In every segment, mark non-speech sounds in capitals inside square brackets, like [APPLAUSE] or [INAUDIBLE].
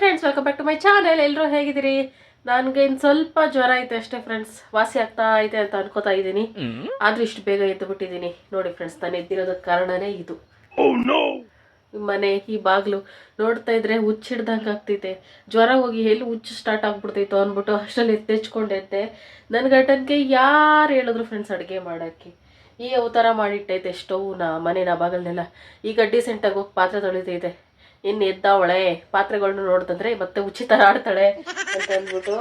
Friends welcome back to my channel ಎಲ್ಲರೂ ಹೇಗಿದ್ದೀರಿ? ನನಗೆ ಇನ್ನು ಸ್ವಲ್ಪ ಜ್ವರ ಐತೆ ಅಷ್ಟೇ ಫ್ರೆಂಡ್ಸ್ ವಾಸಿ ಆಗ್ತಾ ಇದೆ ಅಂತ ಅನ್ಕೋತಾ ಇದ್ದೀನಿ. ಆದ್ರೂ ಇಷ್ಟು ಬೇಗ ಎದ್ದು ಬಿಟ್ಟಿದ್ದೀನಿ ನೋಡಿ ಫ್ರೆಂಡ್ಸ್ ನಾನು ಎದ್ದಿರೋದಕ್ಕೆ ಕಾರಣನೇ ಇದು. ಈ ಮನೆ ಈ ಬಾಗ್ಲು ನೋಡ್ತಾ ಇದ್ರೆ ಹುಚ್ಚಿಡ್ದಂಗೆ ಆಗ್ತೈತೆ. ಜ್ವರ ಹೋಗಿ ಎಲ್ಲಿ ಹುಚ್ಚು ಸ್ಟಾರ್ಟ್ ಆಗ್ಬಿಡ್ತೈತೋ ಅಂದ್ಬಿಟ್ಟು ಅಷ್ಟರಲ್ಲಿ ಎತ್ತೆಚ್ಕೊಂಡಿದ್ದೆ ನನ್ನ ಗಂಟನ್ಗೆ ಯಾರು ಹೇಳಿದ್ರು ಫ್ರೆಂಡ್ಸ್ ಅಡುಗೆ ಮಾಡೋಕ್ಕೆ? ಈ ಅವತಾರ ಮಾಡಿಟ್ಟೈತೆ ಸ್ಟೌವ್ನ ಮನೆನ ಬಾಗಲ್ನೆಲ್ಲ. ಈಗ ಡಿಸೆಂಟಾಗಿ ಹೋಗಿ ಪಾತ್ರೆ ತೊಳಿತೈತೆ. ಇನ್ನು ಎದ್ದಾವಳೆ ಪಾತ್ರೆಗಳನ್ನ ನೋಡ್ತಂದ್ರೆ ಮತ್ತೆ ಉಚಿತ ಆಡ್ತಾಳೆ ಅಂತ ಅಂದ್ಬಿಟ್ಟು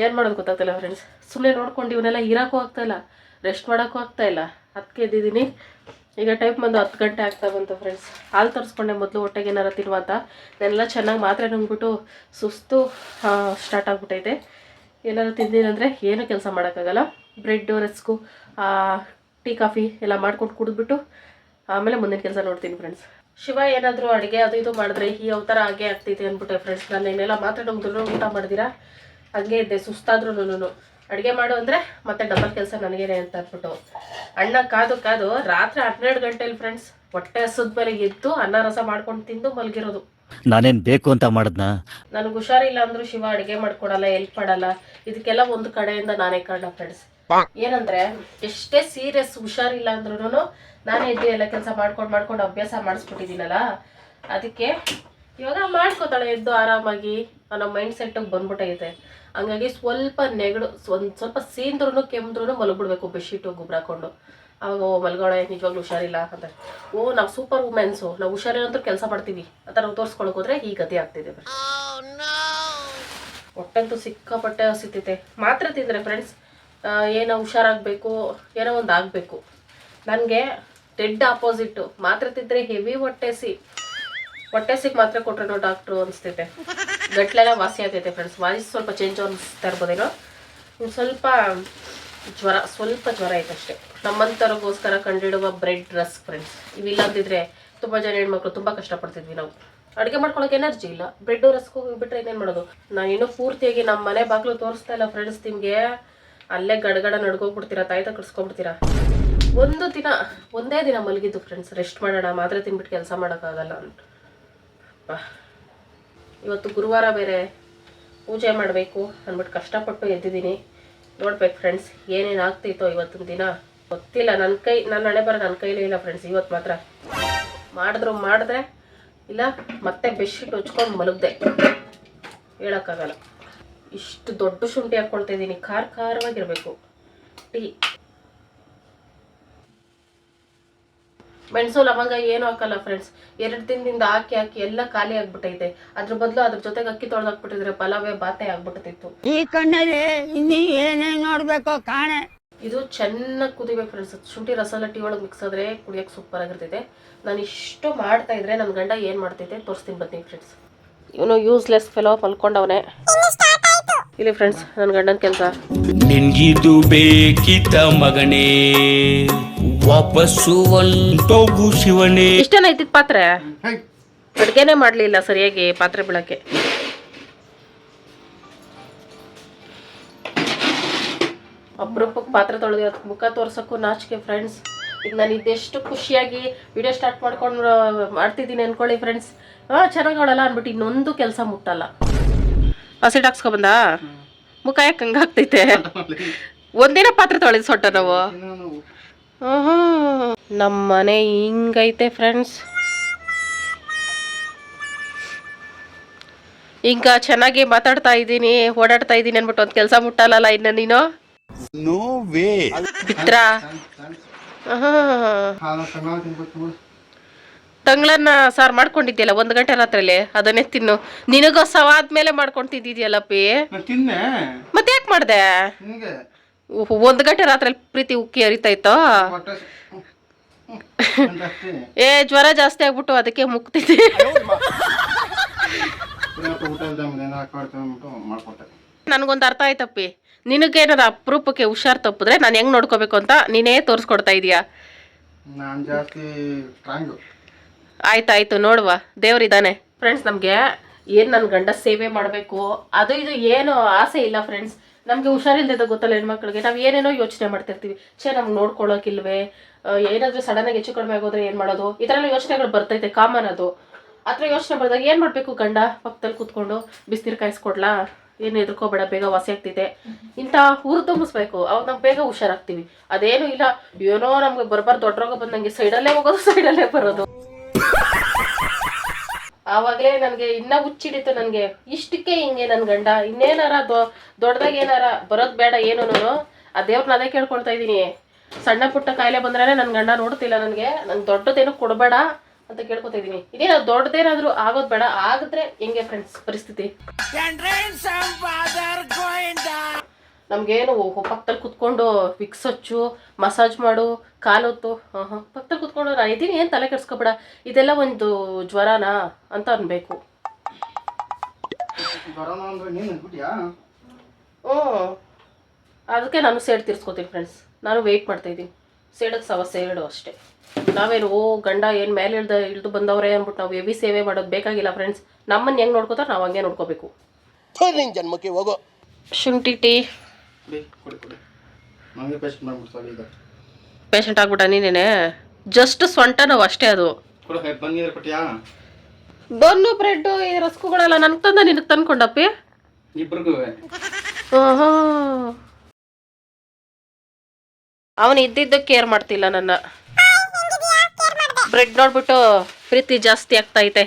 ಏನು ಮಾಡೋದು ಗೊತ್ತಾಗ್ತಿಲ್ಲ ಫ್ರೆಂಡ್ಸ್ ಸುಮ್ಮನೆ ನೋಡ್ಕೊಂಡು ಇವನ್ನೆಲ್ಲ ಇರೋಕ್ಕೂ ಆಗ್ತಾ ಇಲ್ಲ ರೆಸ್ಟ್ ಮಾಡೋಕ್ಕೂ ಆಗ್ತಾ ಇಲ್ಲ. ಅದಕ್ಕೆ ಎದ್ದಿದ್ದೀನಿ. ಈಗ ಟೈಪ್ ಬಂದು ಹತ್ತು ಗಂಟೆ ಆಗ್ತಾ ಬಂತು ಫ್ರೆಂಡ್ಸ್ ಹಾಲು ತರಿಸ್ಕೊಂಡೆ ಮೊದಲು ಹೊಟ್ಟೆಗೆ ಏನಾರ ತಿನ್ನುವ ಅಂತ. ನಾನೆಲ್ಲ ಚೆನ್ನಾಗಿ ಮಾತ್ರೆ ನುಂಗ್ಬಿಟ್ಟು ಸುಸ್ತು ಸ್ಟಾರ್ಟ್ ಆಗ್ಬಿಟ್ಟೈತೆ. ಏನಾದ್ರು ತಿಂದಿನಂದರೆ ಏನೂ ಕೆಲಸ ಮಾಡೋಕ್ಕಾಗಲ್ಲ. ಬ್ರೆಡ್ಡು ರಸ್ಕು ಟೀ, ಕಾಫಿ ಎಲ್ಲ ಮಾಡ್ಕೊಂಡು ಕುಡಿದ್ಬಿಟ್ಟು ಆಮೇಲೆ ಮುಂದಿನ ಕೆಲಸ ನೋಡ್ತೀನಿ ಫ್ರೆಂಡ್ಸ್ ಶಿವ ಏನಾದರೂ ಅಡುಗೆ ಅದು ಇದು ಮಾಡಿದ್ರೆ ಈ ಅವತಾರ ಹಾಗೆ ಆಗ್ತೈತೆ ಅಂದ್ಬಿಟ್ಟೆ ಫ್ರೆಂಡ್ಸ್ ನಾನು ಏನೆಲ್ಲ ಮಾತಾಡೋದ್ರು ಊಟ ಮಾಡಿದಿರಾ? ಹಂಗೆ ಇದ್ದೆ ಸುಸ್ತಾದ್ರೂ ಅಡುಗೆ ಮಾಡು ಅಂದರೆ ಮತ್ತೆ ಡಬಲ್ ಕೆಲಸ ನನಗೇನೆ ಅಂತ ಅಂದ್ಬಿಟ್ಟು. ಅಣ್ಣ ಕಾದು ಕಾದು ರಾತ್ರಿ ಹನ್ನೆರಡು ಗಂಟೆಲಿ ಫ್ರೆಂಡ್ಸ್ ಹೊಟ್ಟೆ ಹಸಿದ ಮೇಲೆ ಎದ್ದು ಅನ್ನ ರಸ ಮಾಡ್ಕೊಂಡು ತಿಂದು ಮಲಗಿರೋದು. ನಾನೇನ್ ಬೇಕು ಅಂತ ಮಾಡದ್ನಾ? ನನಗೆ ಹುಷಾರಿಲ್ಲ ಅಂದ್ರೂ ಶಿವ ಅಡುಗೆ ಮಾಡ್ಕೊಡಲ್ಲ ಎಲ್ಪ್ ಮಾಡಲ್ಲ. ಇದಕ್ಕೆಲ್ಲ ಒಂದು ಕಡೆಯಿಂದ ನಾನೇ ಕಾರಣ ಫ್ರೆಂಡ್ಸ್ ಏನಂದ್ರೆ ಎಷ್ಟೇ ಸೀರಿಯಸ್ ಹುಷಾರಿಲ್ಲ ಅಂದ್ರೂ ನಾನೇ ಇದ್ದೆ, ಎಲ್ಲ ಕೆಲಸ ಮಾಡ್ಕೊಂಡು ಮಾಡ್ಕೊಂಡು ಅಭ್ಯಾಸ ಮಾಡಿಸ್ಬಿಟ್ಟಿದ್ದೀನಲ್ಲ. ಅದಕ್ಕೆ ಇವಾಗ ಮಾಡ್ಕೋತಾಳೆ, ಎದ್ದು ಆರಾಮಾಗಿ. ಅನ್ನೋ ಮೈಂಡ್ ಸೆಟ್ಟಿಗೆ ಬಂದ್ಬಿಟ್ಟೈತೆ ಹಂಗಾಗಿ ಸ್ವಲ್ಪ ನೆಗಡು, ಒಂದು ಸ್ವಲ್ಪ ಸೀಂದ್ರೂ ಕೆಮ್ದ್ರೂ ಮಲಗ್ಬಿಡ್ಬೇಕು, ಬೆಡ್ಶೀಟು ಗೊಬ್ಬರ ಹಾಕೊಂಡು. ಅವಾಗ, ಓ, ಮಲ್ಗೋಳೆ, ನಿಜವಾಗ್ಲೂ ಹುಷಾರಿಲ್ಲ ಅಂತ. ಓ, ನಾವು ಸೂಪರ್ ವುಮೆನ್ಸು ನಾವು ಹುಷಾರಿಲ್ಲ ಅಂತೂ ಕೆಲಸ ಮಾಡ್ತೀವಿ. ಆ ಥರ ತೋರಿಸ್ಕೊಳಕ್ ಹೋದ್ರೆ ಈ ಗತಿ ಆಗ್ತಿದೆ ಒಟ್ಟಂತೂ ಸಿಕ್ಕಾಪಟ್ಟೆ ಹಸಿತೈತೆ. ಮಾತ್ರ ತಿಂದರೆ ಫ್ರೆಂಡ್ಸ್ ಏನೋ ಹುಷಾರಾಗಬೇಕು, ಏನೋ ಒಂದು ಆಗಬೇಕು. ನನಗೆ ಡೆಡ್ ಆಪೋಸಿಟ್ಟು ಮಾತ್ರೆ ತಿಂದರೆ ಹೆವಿ ಹೊಟ್ಟೆಸಿ ಹೊಟ್ಟೆಸಿಗೆ ಮಾತ್ರೆ ಕೊಟ್ರೇನೋ ಡಾಕ್ಟ್ರು ಅನಿಸ್ತೈತೆ ಗಟ್ಲೆಲ್ಲ ವಾಸಿ ಆಗ್ತೈತೆ ಫ್ರೆಂಡ್ಸ್ ವಾಯ್ಸ್ ಸ್ವಲ್ಪ ಚೇಂಜ್ ಅನಿಸ್ತಾ ಇರ್ಬೋದೇನೋ? ಸ್ವಲ್ಪ ಜ್ವರ ಸ್ವಲ್ಪ ಜ್ವರ ಐತೆ ಅಷ್ಟೇ. ನಮ್ಮಂಥವ್ರಿಗೋಸ್ಕರ ಕಂಡಿಡುವ ಬ್ರೆಡ್ ರಸ್ ಫ್ರೆಂಡ್ಸ್ ಇವಿಲ್ಲ ತುಂಬ ಜನ ಹೆಣ್ಮಕ್ಳು ತುಂಬ ಕಷ್ಟಪಡ್ತಿದ್ವಿ ನಾವು. ಅಡುಗೆ ಮಾಡ್ಕೊಳಕ್ಕೆ ಎನರ್ಜಿ ಇಲ್ಲ. ಬ್ರೆಡ್ ರಸ್ಕ್ ಹೋಗಿಬಿಟ್ರೆ ಇನ್ನೇನು ಮಾಡೋದು? ನಾನು ಇನ್ನೂ ಪೂರ್ತಿಯಾಗಿ ನಮ್ಮ ಮನೆ ಬಾಗಿಲು ತೋರಿಸ್ತಾ ಇಲ್ಲ ಫ್ರೆಂಡ್ಸ್ ನಿಮಗೆ ಅಲ್ಲೇ ಗಡಗಡ ನಡ್ಕೋಗ್ಬಿಡ್ತೀರಾ ತಾಯ್ತ ಕಟ್ಸ್ಕೊಬಿಡ್ತೀರಾ ಒಂದು ದಿನ, ಒಂದೇ ದಿನ ಮಲಗಿದ್ದು ಫ್ರೆಂಡ್ಸ್ ರೆಸ್ಟ್ ಮಾಡೋಣ, ಮಾತ್ರ ತಿನ್ಬಿಟ್ಟು ಕೆಲಸ ಮಾಡೋಕ್ಕಾಗಲ್ಲ ಇವತ್ತು ಗುರುವಾರ ಬೇರೆ ಪೂಜೆ ಮಾಡಬೇಕು ಅಂದ್ಬಿಟ್ಟು ಕಷ್ಟಪಟ್ಟು ಎದ್ದಿದ್ದೀನಿ. ನೋಡ್ಬೇಕು ಫ್ರೆಂಡ್ಸ್ ಏನೇನು ಆಗ್ತೈತೋ ಇವತ್ತಿನ ದಿನ. ಗೊತ್ತಿಲ್ಲ ನನ್ನ ಕೈ ನನ್ನ ಹಣೆ ಬರ ನನ್ನ ಕೈಲೂ ಇಲ್ಲ ಫ್ರೆಂಡ್ಸ್ ಇವತ್ತು ಮಾತ್ರ. ಮಾಡಿದ್ರು ಮಾಡಿದ್ರೆ ಇಲ್ಲ, ಮತ್ತೆ ಬೆಡ್ಶೀಟ್ ಹೊಚ್ಕೊಂಡು ಮಲಗ್ದೆ. ಹೇಳೋಕ್ಕಾಗಲ್ಲ. ಇಷ್ಟು ದೊಡ್ಡ ಶುಂಠಿ ಹಾಕ್ಕೊಳ್ತಾ ಇದ್ದೀನಿ, ಖಾರ ಖಾರವಾಗಿರಬೇಕು. ಟೀ. ಮೆಣಸು ಲವಂಗ ಏನು ಹಾಕಲ್ಲ ಫ್ರೆಂಡ್ಸ್ ಎರಡು ದಿನದಿಂದ ಹಾಕಿ ಹಾಕಿ ಎಲ್ಲ ಖಾಲಿ ಆಗ್ಬಿಟ್ಟೈತೆ. ಅದ್ರ ಬದಲು ಅದ್ರ ಜೊತೆಗೆ ಅಕ್ಕಿ ತೊಳೆದು ಹಾಕ್ಬಿಟ್ಟಿದ್ರೆ ಪಲಾವೇ ಬಾತೆ ಆಗ್ಬಿಟ್ಟಿತ್ತು ಈ ಕಣ್ಣಲ್ಲಿ ಇನ್ನಿ ಏನೇ ನೋಡ್ಬೇಕು ಕಾಣೆ. ಇದು ಚೆನ್ನಾಗಿ ಕುದಿಬೇಕು ಫ್ರೆಂಡ್ಸ್ ಶುಂಠಿ ರಸ ಲಟ್ಟಿ ಒಳಗೆ ಮಿಕ್ಸ್ ಆದ್ರೆ ಕುಡಿಯೋಕೆ ಸೂಪರ್ ಆಗಿರ್ತೈತೆ. ನಾನು ಇಷ್ಟು ಮಾಡ್ತಾ ಇದ್ರೆ ನನ್ನ ಗಂಡ ಏನು ಮಾಡ್ತೈತೆ ತೋರಿಸ್ತೀನಿ ಬರ್ತೀನಿ ಫ್ರೆಂಡ್ಸ್ ಇವನು ಯೂಸ್ಲೆಸ್ ಫೆಲೋ ಮಲ್ಕೊಂಡವನೆ ಇಲ್ಲಿ ಫ್ರೆಂಡ್ಸ್ ನನ್ನ ಗಂಡನ ಕೆಲಸ. ನಿನ್ಗಿದು ಬೇಕಿತ್ತ ಮಗನೇ. ವಾಪಸ್ಸು ಒಂಟೋಗು ಶಿವನೇ. ಇಷ್ಟೇನ ಐತಿ ಪಾತ್ರೆ? ಅಡುಗೆನೇ ಮಾಡಲಿಲ್ಲ ಸರಿಯಾಗಿ ಪಾತ್ರೆ ಬಿಳಕ್ಕೆ. ಅಪರೂಪಕ್ಕೆ ಪಾತ್ರೆ ತೊಳೆದು ಅದಕ್ಕೆ ಮುಖ ತೋರ್ಸೋಕ್ಕೂ ನಾಚಿಕೆ ಫ್ರೆಂಡ್ಸ್ ಈಗ ನಾನು ಇದೆಷ್ಟು ಖುಷಿಯಾಗಿ ವಿಡಿಯೋ ಸ್ಟಾರ್ಟ್ ಮಾಡ್ಕೊಂಡು ಮಾಡ್ತಿದ್ದೀನಿ ಅನ್ಕೊಳ್ಳಿ ಫ್ರೆಂಡ್ಸ್ ಹಾಂ ಚೆನ್ನಾಗಿ ಅವಳಲ್ಲ ಅಂದ್ಬಿಟ್ಟು ಇನ್ನೊಂದು ಕೆಲಸ ಮುಟ್ಟಲ್ಲ. ಹಸಿಟ್ ಹಾಕ್ಸ್ಕೊಬಂದ ಮುಖ ಯಾಕೆ ಹಂಗಾಗ್ತೈತೆ [LAUGHS] ಒಂದಿನ ಪಾತ್ರೆ ತೊಳೆದು ಸೊಟ್ಟ ನಾವು. ನಮ್ಮ ಮನೆ ಹಿಂಗೈತೆ ಫ್ರೆಂಡ್ಸ್ ಈಗ ಚೆನ್ನಾಗಿ ಮಾತಾಡ್ತಾ ಇದ್ದೀನಿ ಓಡಾಡ್ತಾ ಇದ್ದೀನಿ ಅನ್ಬಿಟ್ಟು ಒಂದು ಕೆಲಸ ಮುಟ್ಟಲ್ಲ ಇನ್ನ ನೀನು? ಬಿತ್ರ ತಂಗ್ಳನ್ನ ಸಾರ್ ಮಾಡ್ಕೊಂಡಿದ್ಯಲ್ಲ ಒಂದು ಗಂಟೆ ರಾತ್ರಿಲಿ ಅದನ್ನೇ ತಿನ್ನು. ನಿನಗೋ ಸವಾದ್ಮೇಲೆ ಮಾಡ್ಕೊಂಡು ತಿಂದಿದ್ಯಲ್ಲಪ್ಪಿ ಮತ್ತೆ ಯಾಕೆ ಮಾಡ್ದೆ? ಒಂದು ಗಂಟೆ ರಾತ್ರಿ ಪ್ರೀತಿ ಉಕ್ಕಿ ಹರಿತಾಯ್ತೋ ಏ ಜ್ವರ ಜಾಸ್ತಿ ಆಗ್ಬಿಟ್ಟು ಅದಕ್ಕೆ ಮುಕ್ತಿದ್ದೆ. ನನಗೊಂದು ಅರ್ಥ ಆಯ್ತಪ್ಪಿ. ನಿನಗೇನಾದ್ರು ಅಪರೂಪಕ್ಕೆ ಹುಷಾರ್ ತಪ್ಪಿದ್ರೆ ನಾನು ಹೆಂಗ್ ನೋಡ್ಕೋಬೇಕು ಅಂತ ನೀನೇ ತೋರಿಸ್ಕೊಡ್ತಾ ಇದೀಯಾ? ಆಯ್ತಾಯ್ತು ನೋಡುವ. ದೇವ್ರಿದ್ದಾನೆ ಫ್ರೆಂಡ್ಸ್ ನಮಗೆ ಏನು ನನ್ನ ಗಂಡ ಸೇವೆ ಮಾಡಬೇಕು? ಅದು ಇದು ಏನು ಆಸೆ ಇಲ್ಲ ಫ್ರೆಂಡ್ಸ್ ನಮಗೆ ಹುಷಾರಿಲ್ದಿದ್ದ ಗೊತ್ತಲ್ಲ ಹೆಣ್ಮಕ್ಳಿಗೆ. ನಾವು ಏನೇನೋ ಯೋಚನೆ ಮಾಡ್ತಿರ್ತೀವಿ. ಛೇ, ನಮ್ಗೆ ಏನಾದ್ರು ಸಡನ್ ಆಗಿ ಹೆಚ್ಚು ಕಡಿಮೆ ಆಗೋದ್ರೆ ಏನು ಮಾಡೋದು? ಈ ಥರ ಎಲ್ಲ ಯೋಚನೆಗಳು ಬರ್ತೈತೆ, ಕಾಮನ್ ಅದು. ಹತ್ರ ಯೋಚನೆ ಬಂದಾಗ ಏನು ಮಾಡಬೇಕು ಗಂಡ ಪಕ್ಕದಲ್ಲಿ ಕೂತ್ಕೊಂಡು? ಬಿಸಿನೀರು ಕಾಯಿಸ್ಕೊಡ್ಲಾ? ಏನು ಎದ್ರಕೋಬೇಡ ಬೇಗ ವಾಸಿ ಆಗ್ತಿದೆ. ಇಂಥ ಊರು ತುಂಬಿಸ್ಬೇಕು. ಅವಾಗ ನಾವು ಬೇಗ ಹುಷಾರಾಗ್ತೀವಿ. ಅದೇನು ಇಲ್ಲ. ಏನೋ ನಮ್ಗೆ ಬರ್ಬಾರ್ದು ದೊಡ್ಡ ರೋಗ ಬಂದಂಗೆ ಸೈಡಲ್ಲೇ ಹೋಗೋದು ಸೈಡಲ್ಲೇ ಬರೋದು. ಆವಾಗಲೇ ನನಗೆ ಇನ್ನ ಹುಚ್ಚಿಡಿತು ನನಗೆ. ಇಷ್ಟಕ್ಕೆ ಹಿಂಗೆ ನನ್ನ ಗಂಡ. ಇನ್ನೇನಾರ ದೊ, ದೊಡ್ಡದಾಗ ಏನಾರ ಬರೋದು ಬೇಡ ಏನೂನು ಆ ದೇವ್ರನ್ನ ಅದೇ ಕೇಳ್ಕೊಳ್ತಾ ಇದ್ದೀನಿ. ಸಣ್ಣ ಪುಟ್ಟ ಕಾಯಿಲೆ ಬಂದ್ರೆ ನನ್ನ ಗಂಡ ನೋಡ್ತಿಲ್ಲ ನನಗೆ. ನಂಗೆ ದೊಡ್ಡದೇನು ಕೊಡಬೇಡ ಅಂತ ಕೇಳ್ಕೊತಾ ಇದ್ದೀನಿ. ಇದೇನು ದೊಡ್ಡದೇನಾದ್ರೂ ಆಗೋದು ಬೇಡ. ಆಗಿದ್ರೆ ಹೆಂಗೆ ಫ್ರೆಂಡ್ಸ್ ಪರಿಸ್ಥಿತಿ? ನಮ್ಗೇನು ಪಕ್ಕದಲ್ಲಿ ಕುತ್ಕೊಂಡು ವಿಕ್ಸ್ ಹಚ್ಚು ಮಸಾಜ್ ಮಾಡು ಕಾಲೊತ್ತು ಹಾಂ ಹಾಂ. ಪಕ್ಕದಲ್ಲಿ ಕುತ್ಕೊಂಡು ನಾನು ಇದ್ದೀನಿ ಏನು ತಲೆ ಕೆಡಿಸ್ಕೊಬೇಡ. ಇದೆಲ್ಲ ಒಂದು ಜ್ವರನಾ ಅಂತ ಅನ್ಬೇಕು. ಓ ಹ್ಞೂ ಅದಕ್ಕೆ ನಾನು ಸೇಡ್ ತೀರ್ಸ್ಕೊತೀನಿ ಫ್ರೆಂಡ್ಸ್ ನಾನು ವೆಯ್ಟ್ ಮಾಡ್ತಾ ಇದ್ದೀನಿ. ಸೇಡಕ್ಕೆ ಸವ ಸೇಡು ಅಷ್ಟೇ. ನಾವೇನು ಓ ಗಂಡ ಏನು ಮೇಲೆ ಇಳ್ದ ಇಳಿದು ಬಂದವರೇ ಅಂದ್ಬಿಟ್ಟು ನಾವು ಎವಿ ಸೇವೆ ಮಾಡೋದು ಬೇಕಾಗಿಲ್ಲ ಫ್ರೆಂಡ್ಸ್ ನಮ್ಮನ್ನು ಹೆಂಗೆ ನೋಡ್ಕೋತಾರೆ ನಾವು ಹಂಗೆ ನೋಡ್ಕೋಬೇಕು. ಜನ್ಮಕ್ಕೆ ಹೋಗೋ. ಶುಂಠಿ ಟೀ. ಪೇಷಂಟ್ ಆಗ್ಬಿಟ್ಟ ನೀನೇನೆ? ಜಸ್ಟ್ ಸೊಂಟ ನೋವು ಅಷ್ಟೇ ಅದು. ಬನ್ನು ಬ್ರೆಡ್ ಈ ರಸ್ಕುಗಳೆಲ್ಲ ನನ್ಗೆ ತಂದ ನಿನಗೆ ತಂದ್ಕೊಂಡಪ್ಪಿ. ಅವನು ಇದ್ದಿದ್ದು ಕೇರ್ ಮಾಡ್ತಿಲ್ಲ ನನ್ನ. ಬ್ರೆಡ್ ನೋಡ್ಬಿಟ್ಟು ಪ್ರೀತಿ ಜಾಸ್ತಿ ಆಗ್ತಾ ಐತೆ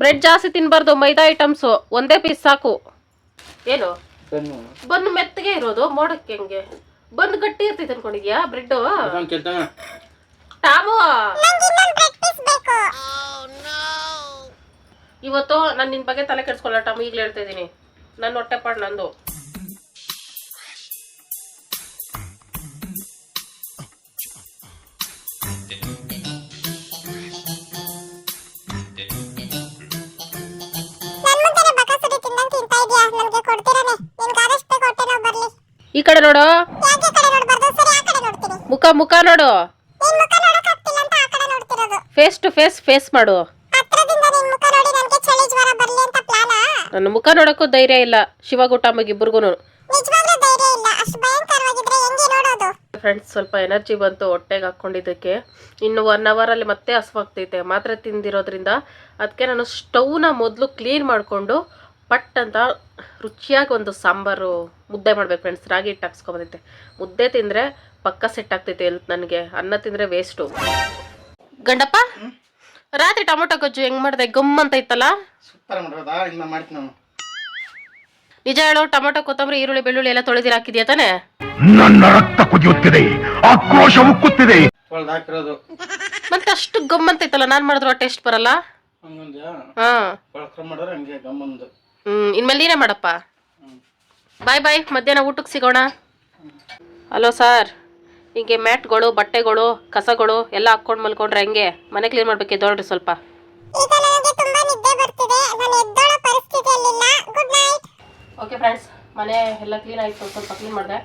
ಬ್ರೆಡ್ ಜಾಸ್ತಿ ತಿನ್ಬಾರ್ದು ಮೈದಾ ಐಟಮ್ಸು. ಒಂದೇ ಪೀಸ್ ಸಾಕು. ಏನು? ಬನ್ನು. ಬನ್ನು ಮೆತ್ತಗೆ ಇರೋದು ಮೋಡಕ್ಕೆ ಹೆಂಗೆ? ಬಂದು ಗಟ್ಟಿ ಇರ್ತೈತೆ ಅನ್ಕೊಂಡಿದ್ಯಾ ಬ್ರೆಡ್ ಟಾಮು! ಇವತ್ತು ನಾನು ನಿನ್ ಬಗ್ಗೆ ತಲೆ ಕೆಡ್ಸ್ಕೊಳ್ಳ ಟಾಮು ಈಗಲೇ ಹೇಳ್ತಾ ಇದ್ದೀನಿ. ನನ್ನ ಹೊಟ್ಟೆ ಪಾಡ್ ನಂದು. ಈ ಕಡೆ ನೋಡು. ಮುಖ ಮುಖ ನೋಡು. ಫೇಸ್ ಟು ಫೇಸ್ ಫೇಸ್ ಮಾಡು. ನನ್ನ ಮುಖ ನೋಡಕ್ಕೂ ಧೈರ್ಯ ಇಲ್ಲ. ಶಿವಗುಟ್ಟಮ್ಮಗೆ ಇಬ್ಬರಿಗೂ ಫ್ರೆಂಡ್ಸ್ ಸ್ವಲ್ಪ ಎನರ್ಜಿ ಬಂತು ಹೊಟ್ಟೆಗೆ ಹಾಕ್ಕೊಂಡಿದ್ದಕ್ಕೆ ಇನ್ನು ಒನ್ ಅವರಲ್ಲಿ ಮತ್ತೆ ಹಸುವಾಗ್ತೈತೆ. ಮಾತ್ರೆ ತಿಂದಿರೋದ್ರಿಂದ ಅದಕ್ಕೆ ನಾನು ಸ್ಟವ್ನ ಮೊದಲು ಕ್ಲೀನ್ ಮಾಡಿಕೊಂಡು ಪಟ್ ಅಂತ ರುಚಿಯಾಗಿ ಒಂದು ಸಾಂಬಾರು ಮುದ್ದೆ ಮಾಡ್ಬೇಕು ಫ್ರೆಂಡ್ಸ್ ರಾಗಿ ಹಿಟ್ಟು ಹಾಕ್ಸ್ಕೊಬಂದೈತೆ ಮುದ್ದೆ ತಿಂದರೆ ಪಕ್ಕ ಸೆಟ್ ಆಗ್ತೈತೆ ಎಲ್ತ್ ನನಗೆ. ಅನ್ನ ತಿಂದರೆ ವೇಸ್ಟು ಗಂಡಪ್ಪ ರಾತ್ರಿ ಟೊಮೊಟೊ ಗೊಜ್ಜು ಹೆಂಗ್ ಮಾಡಿದೆ? ಗಮ್ ಅಂತ ಇತ್ತಲ್ಲ? ಸೂಪರ್ ಮಾಡೋದಾ ಇನ್ನ ಮಾಡ್ತೀನಿ ನಾನು ನಿಜ ಹೇಳು ಟೊಮೊಟೊ ಕೊತ್ತಂಬರಿ ಈರುಳ್ಳಿ ಬೆಳ್ಳುಳ್ಳಿ ಎಲ್ಲ ತೊಳೆದಿರ ಹಾಕಿದ್ಯಾ ತಾನೆ? ನನ್ನ ರಕ್ತ ಕುದಿಯುತ್ತಿದೆ ಆಕ್ರೋಶ ಉಕ್ಕುತ್ತಿದೆ. ಹಾಕಿರೋದು ಮತ್ತೆ ಅಷ್ಟು ಗಮ್ ಅಂತ ಇತ್ತಲ್ಲ ನಾನು ಮಾಡಿದ್ರು ಟೇಸ್ಟ್ ಬರಲ್ಲ? ಹಂಗಂದ್ಯಾ? ಹಾ. ಮಾಡಿದ್ರೆ ಹಂಗೆ ಗಮ್ಮಂದು. ಹ್ಮ್ ಇನ್ಮೇಲೆ ನೀನೇ ಮಾಡಪ್ಪ. ಬಾಯ್ ಬಾಯ್ ಮಧ್ಯಾಹ್ನ ಊಟಕ್ಕೆ ಸಿಗೋಣ. ಹಲೋ ಸರ್ ಹಿಂಗೆ ಮ್ಯಾಟ್ಗಳು ಬಟ್ಟೆಗಳು ಕಸಗಳು ಎಲ್ಲ ಹಾಕ್ಕೊಂಡು ಮಲ್ಕೊಂಡ್ರೆ ಹೆಂಗೆ? ಮನೆ ಕ್ಲೀನ್ ಮಾಡ್ಬೇಕು ಎದ್ದೋಳ್ರಿ ಸ್ವಲ್ಪ. ಓಕೆ ಫ್ರೆಂಡ್ಸ್ ಮನೆ ಎಲ್ಲ ಕ್ಲೀನ್ ಆಯಿತು ಸ್ವಲ್ಪ ಕ್ಲೀನ್ ಮಾಡಿದೆ.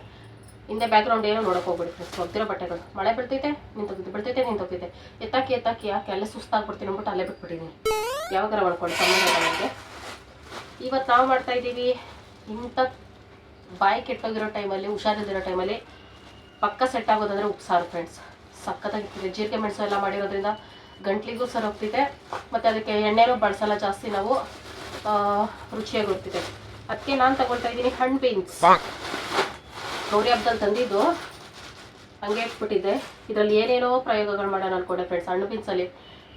ಹಿಂದೆ ಬ್ಯಾಕ್ಗ್ರೌಂಡ್ ಏನೋ ನೋಡಕ್ಕೆ ಹೋಗ್ಬಿಡಿ ಫ್ರೆಂಡ್ಸ್ ಒಗ್ದಿರೋ ಬಟ್ಟೆಗಳು. ಮಳೆ ಬಿಡ್ತೈತೆ ನಿಂತೋಗ್ತೈತೆ ಬಿಡ್ತೈತೆ ನಿಂತೋಗ್ತೈತೆ ಎತ್ತಾಕಿ ಎತ್ತಾಕಿ ಯಾಕೆ ಎಲ್ಲ ಸುಸ್ತಾಗ್ಬಿಡ್ತೀನಿ ಅಂದ್ಬಿಟ್ಟು ಅಲ್ಲೇ ಬಿಟ್ಬಿಟ್ಟಿದ್ದೀನಿ ಯಾವಾಗಾರ ಮಾಡ್ಕೊಂಡು ಸಮಯ ನನಗೆ ಇವತ್ತು ನಾವು ಮಾಡ್ತಾ ಇದ್ದೀವಿ ಇಂಥ ಬಾಯಿ ಕೆಟ್ಟೋಗಿರೋ ಟೈಮಲ್ಲಿ ಹುಷಾರಿಲ್ದಿರೋ ಟೈಮಲ್ಲಿ ಪಕ್ಕ ಸೆಟ್ ಆಗೋದಂದ್ರೆ ಉಪ್ಸಾರು ಫ್ರೆಂಡ್ಸ್ ಸಕ್ಕತ್ತಾಗಿರ್ತದೆ ಜೀರಿಗೆ ಮೆಣಸು ಎಲ್ಲ ಮಾಡಿರೋದ್ರಿಂದ ಗಂಟ್ಲಿಗೂ ಸರ್ ಹೋಗ್ತಿದೆ. ಮತ್ತು ಅದಕ್ಕೆ ಎಣ್ಣೆನೂ ಬಳಸಲ್ಲ ಜಾಸ್ತಿ ನಾವು ಆ, ರುಚಿಯಾಗಿ ಹೋಗ್ತಿದೆ ಅದಕ್ಕೆ ನಾನು ತಗೊಳ್ತಾ ಇದ್ದೀನಿ ಹಣ್ಣು ಬೀನ್ಸ್ ಗೌರಿ ಹಬ್ಬದಲ್ಲಿ ತಂದಿದ್ದು. ಹಂಗೆ ಇಟ್ಬಿಟ್ಟಿದ್ದೆ. ಇದರಲ್ಲಿ ಏನೇನೋ ಪ್ರಯೋಗಗಳು ಮಾಡೋಣ ಅನ್ಕೊಂಡೆ ಫ್ರೆಂಡ್ಸ್ ಹಣ್ಣು ಬೀನ್ಸಲ್ಲಿ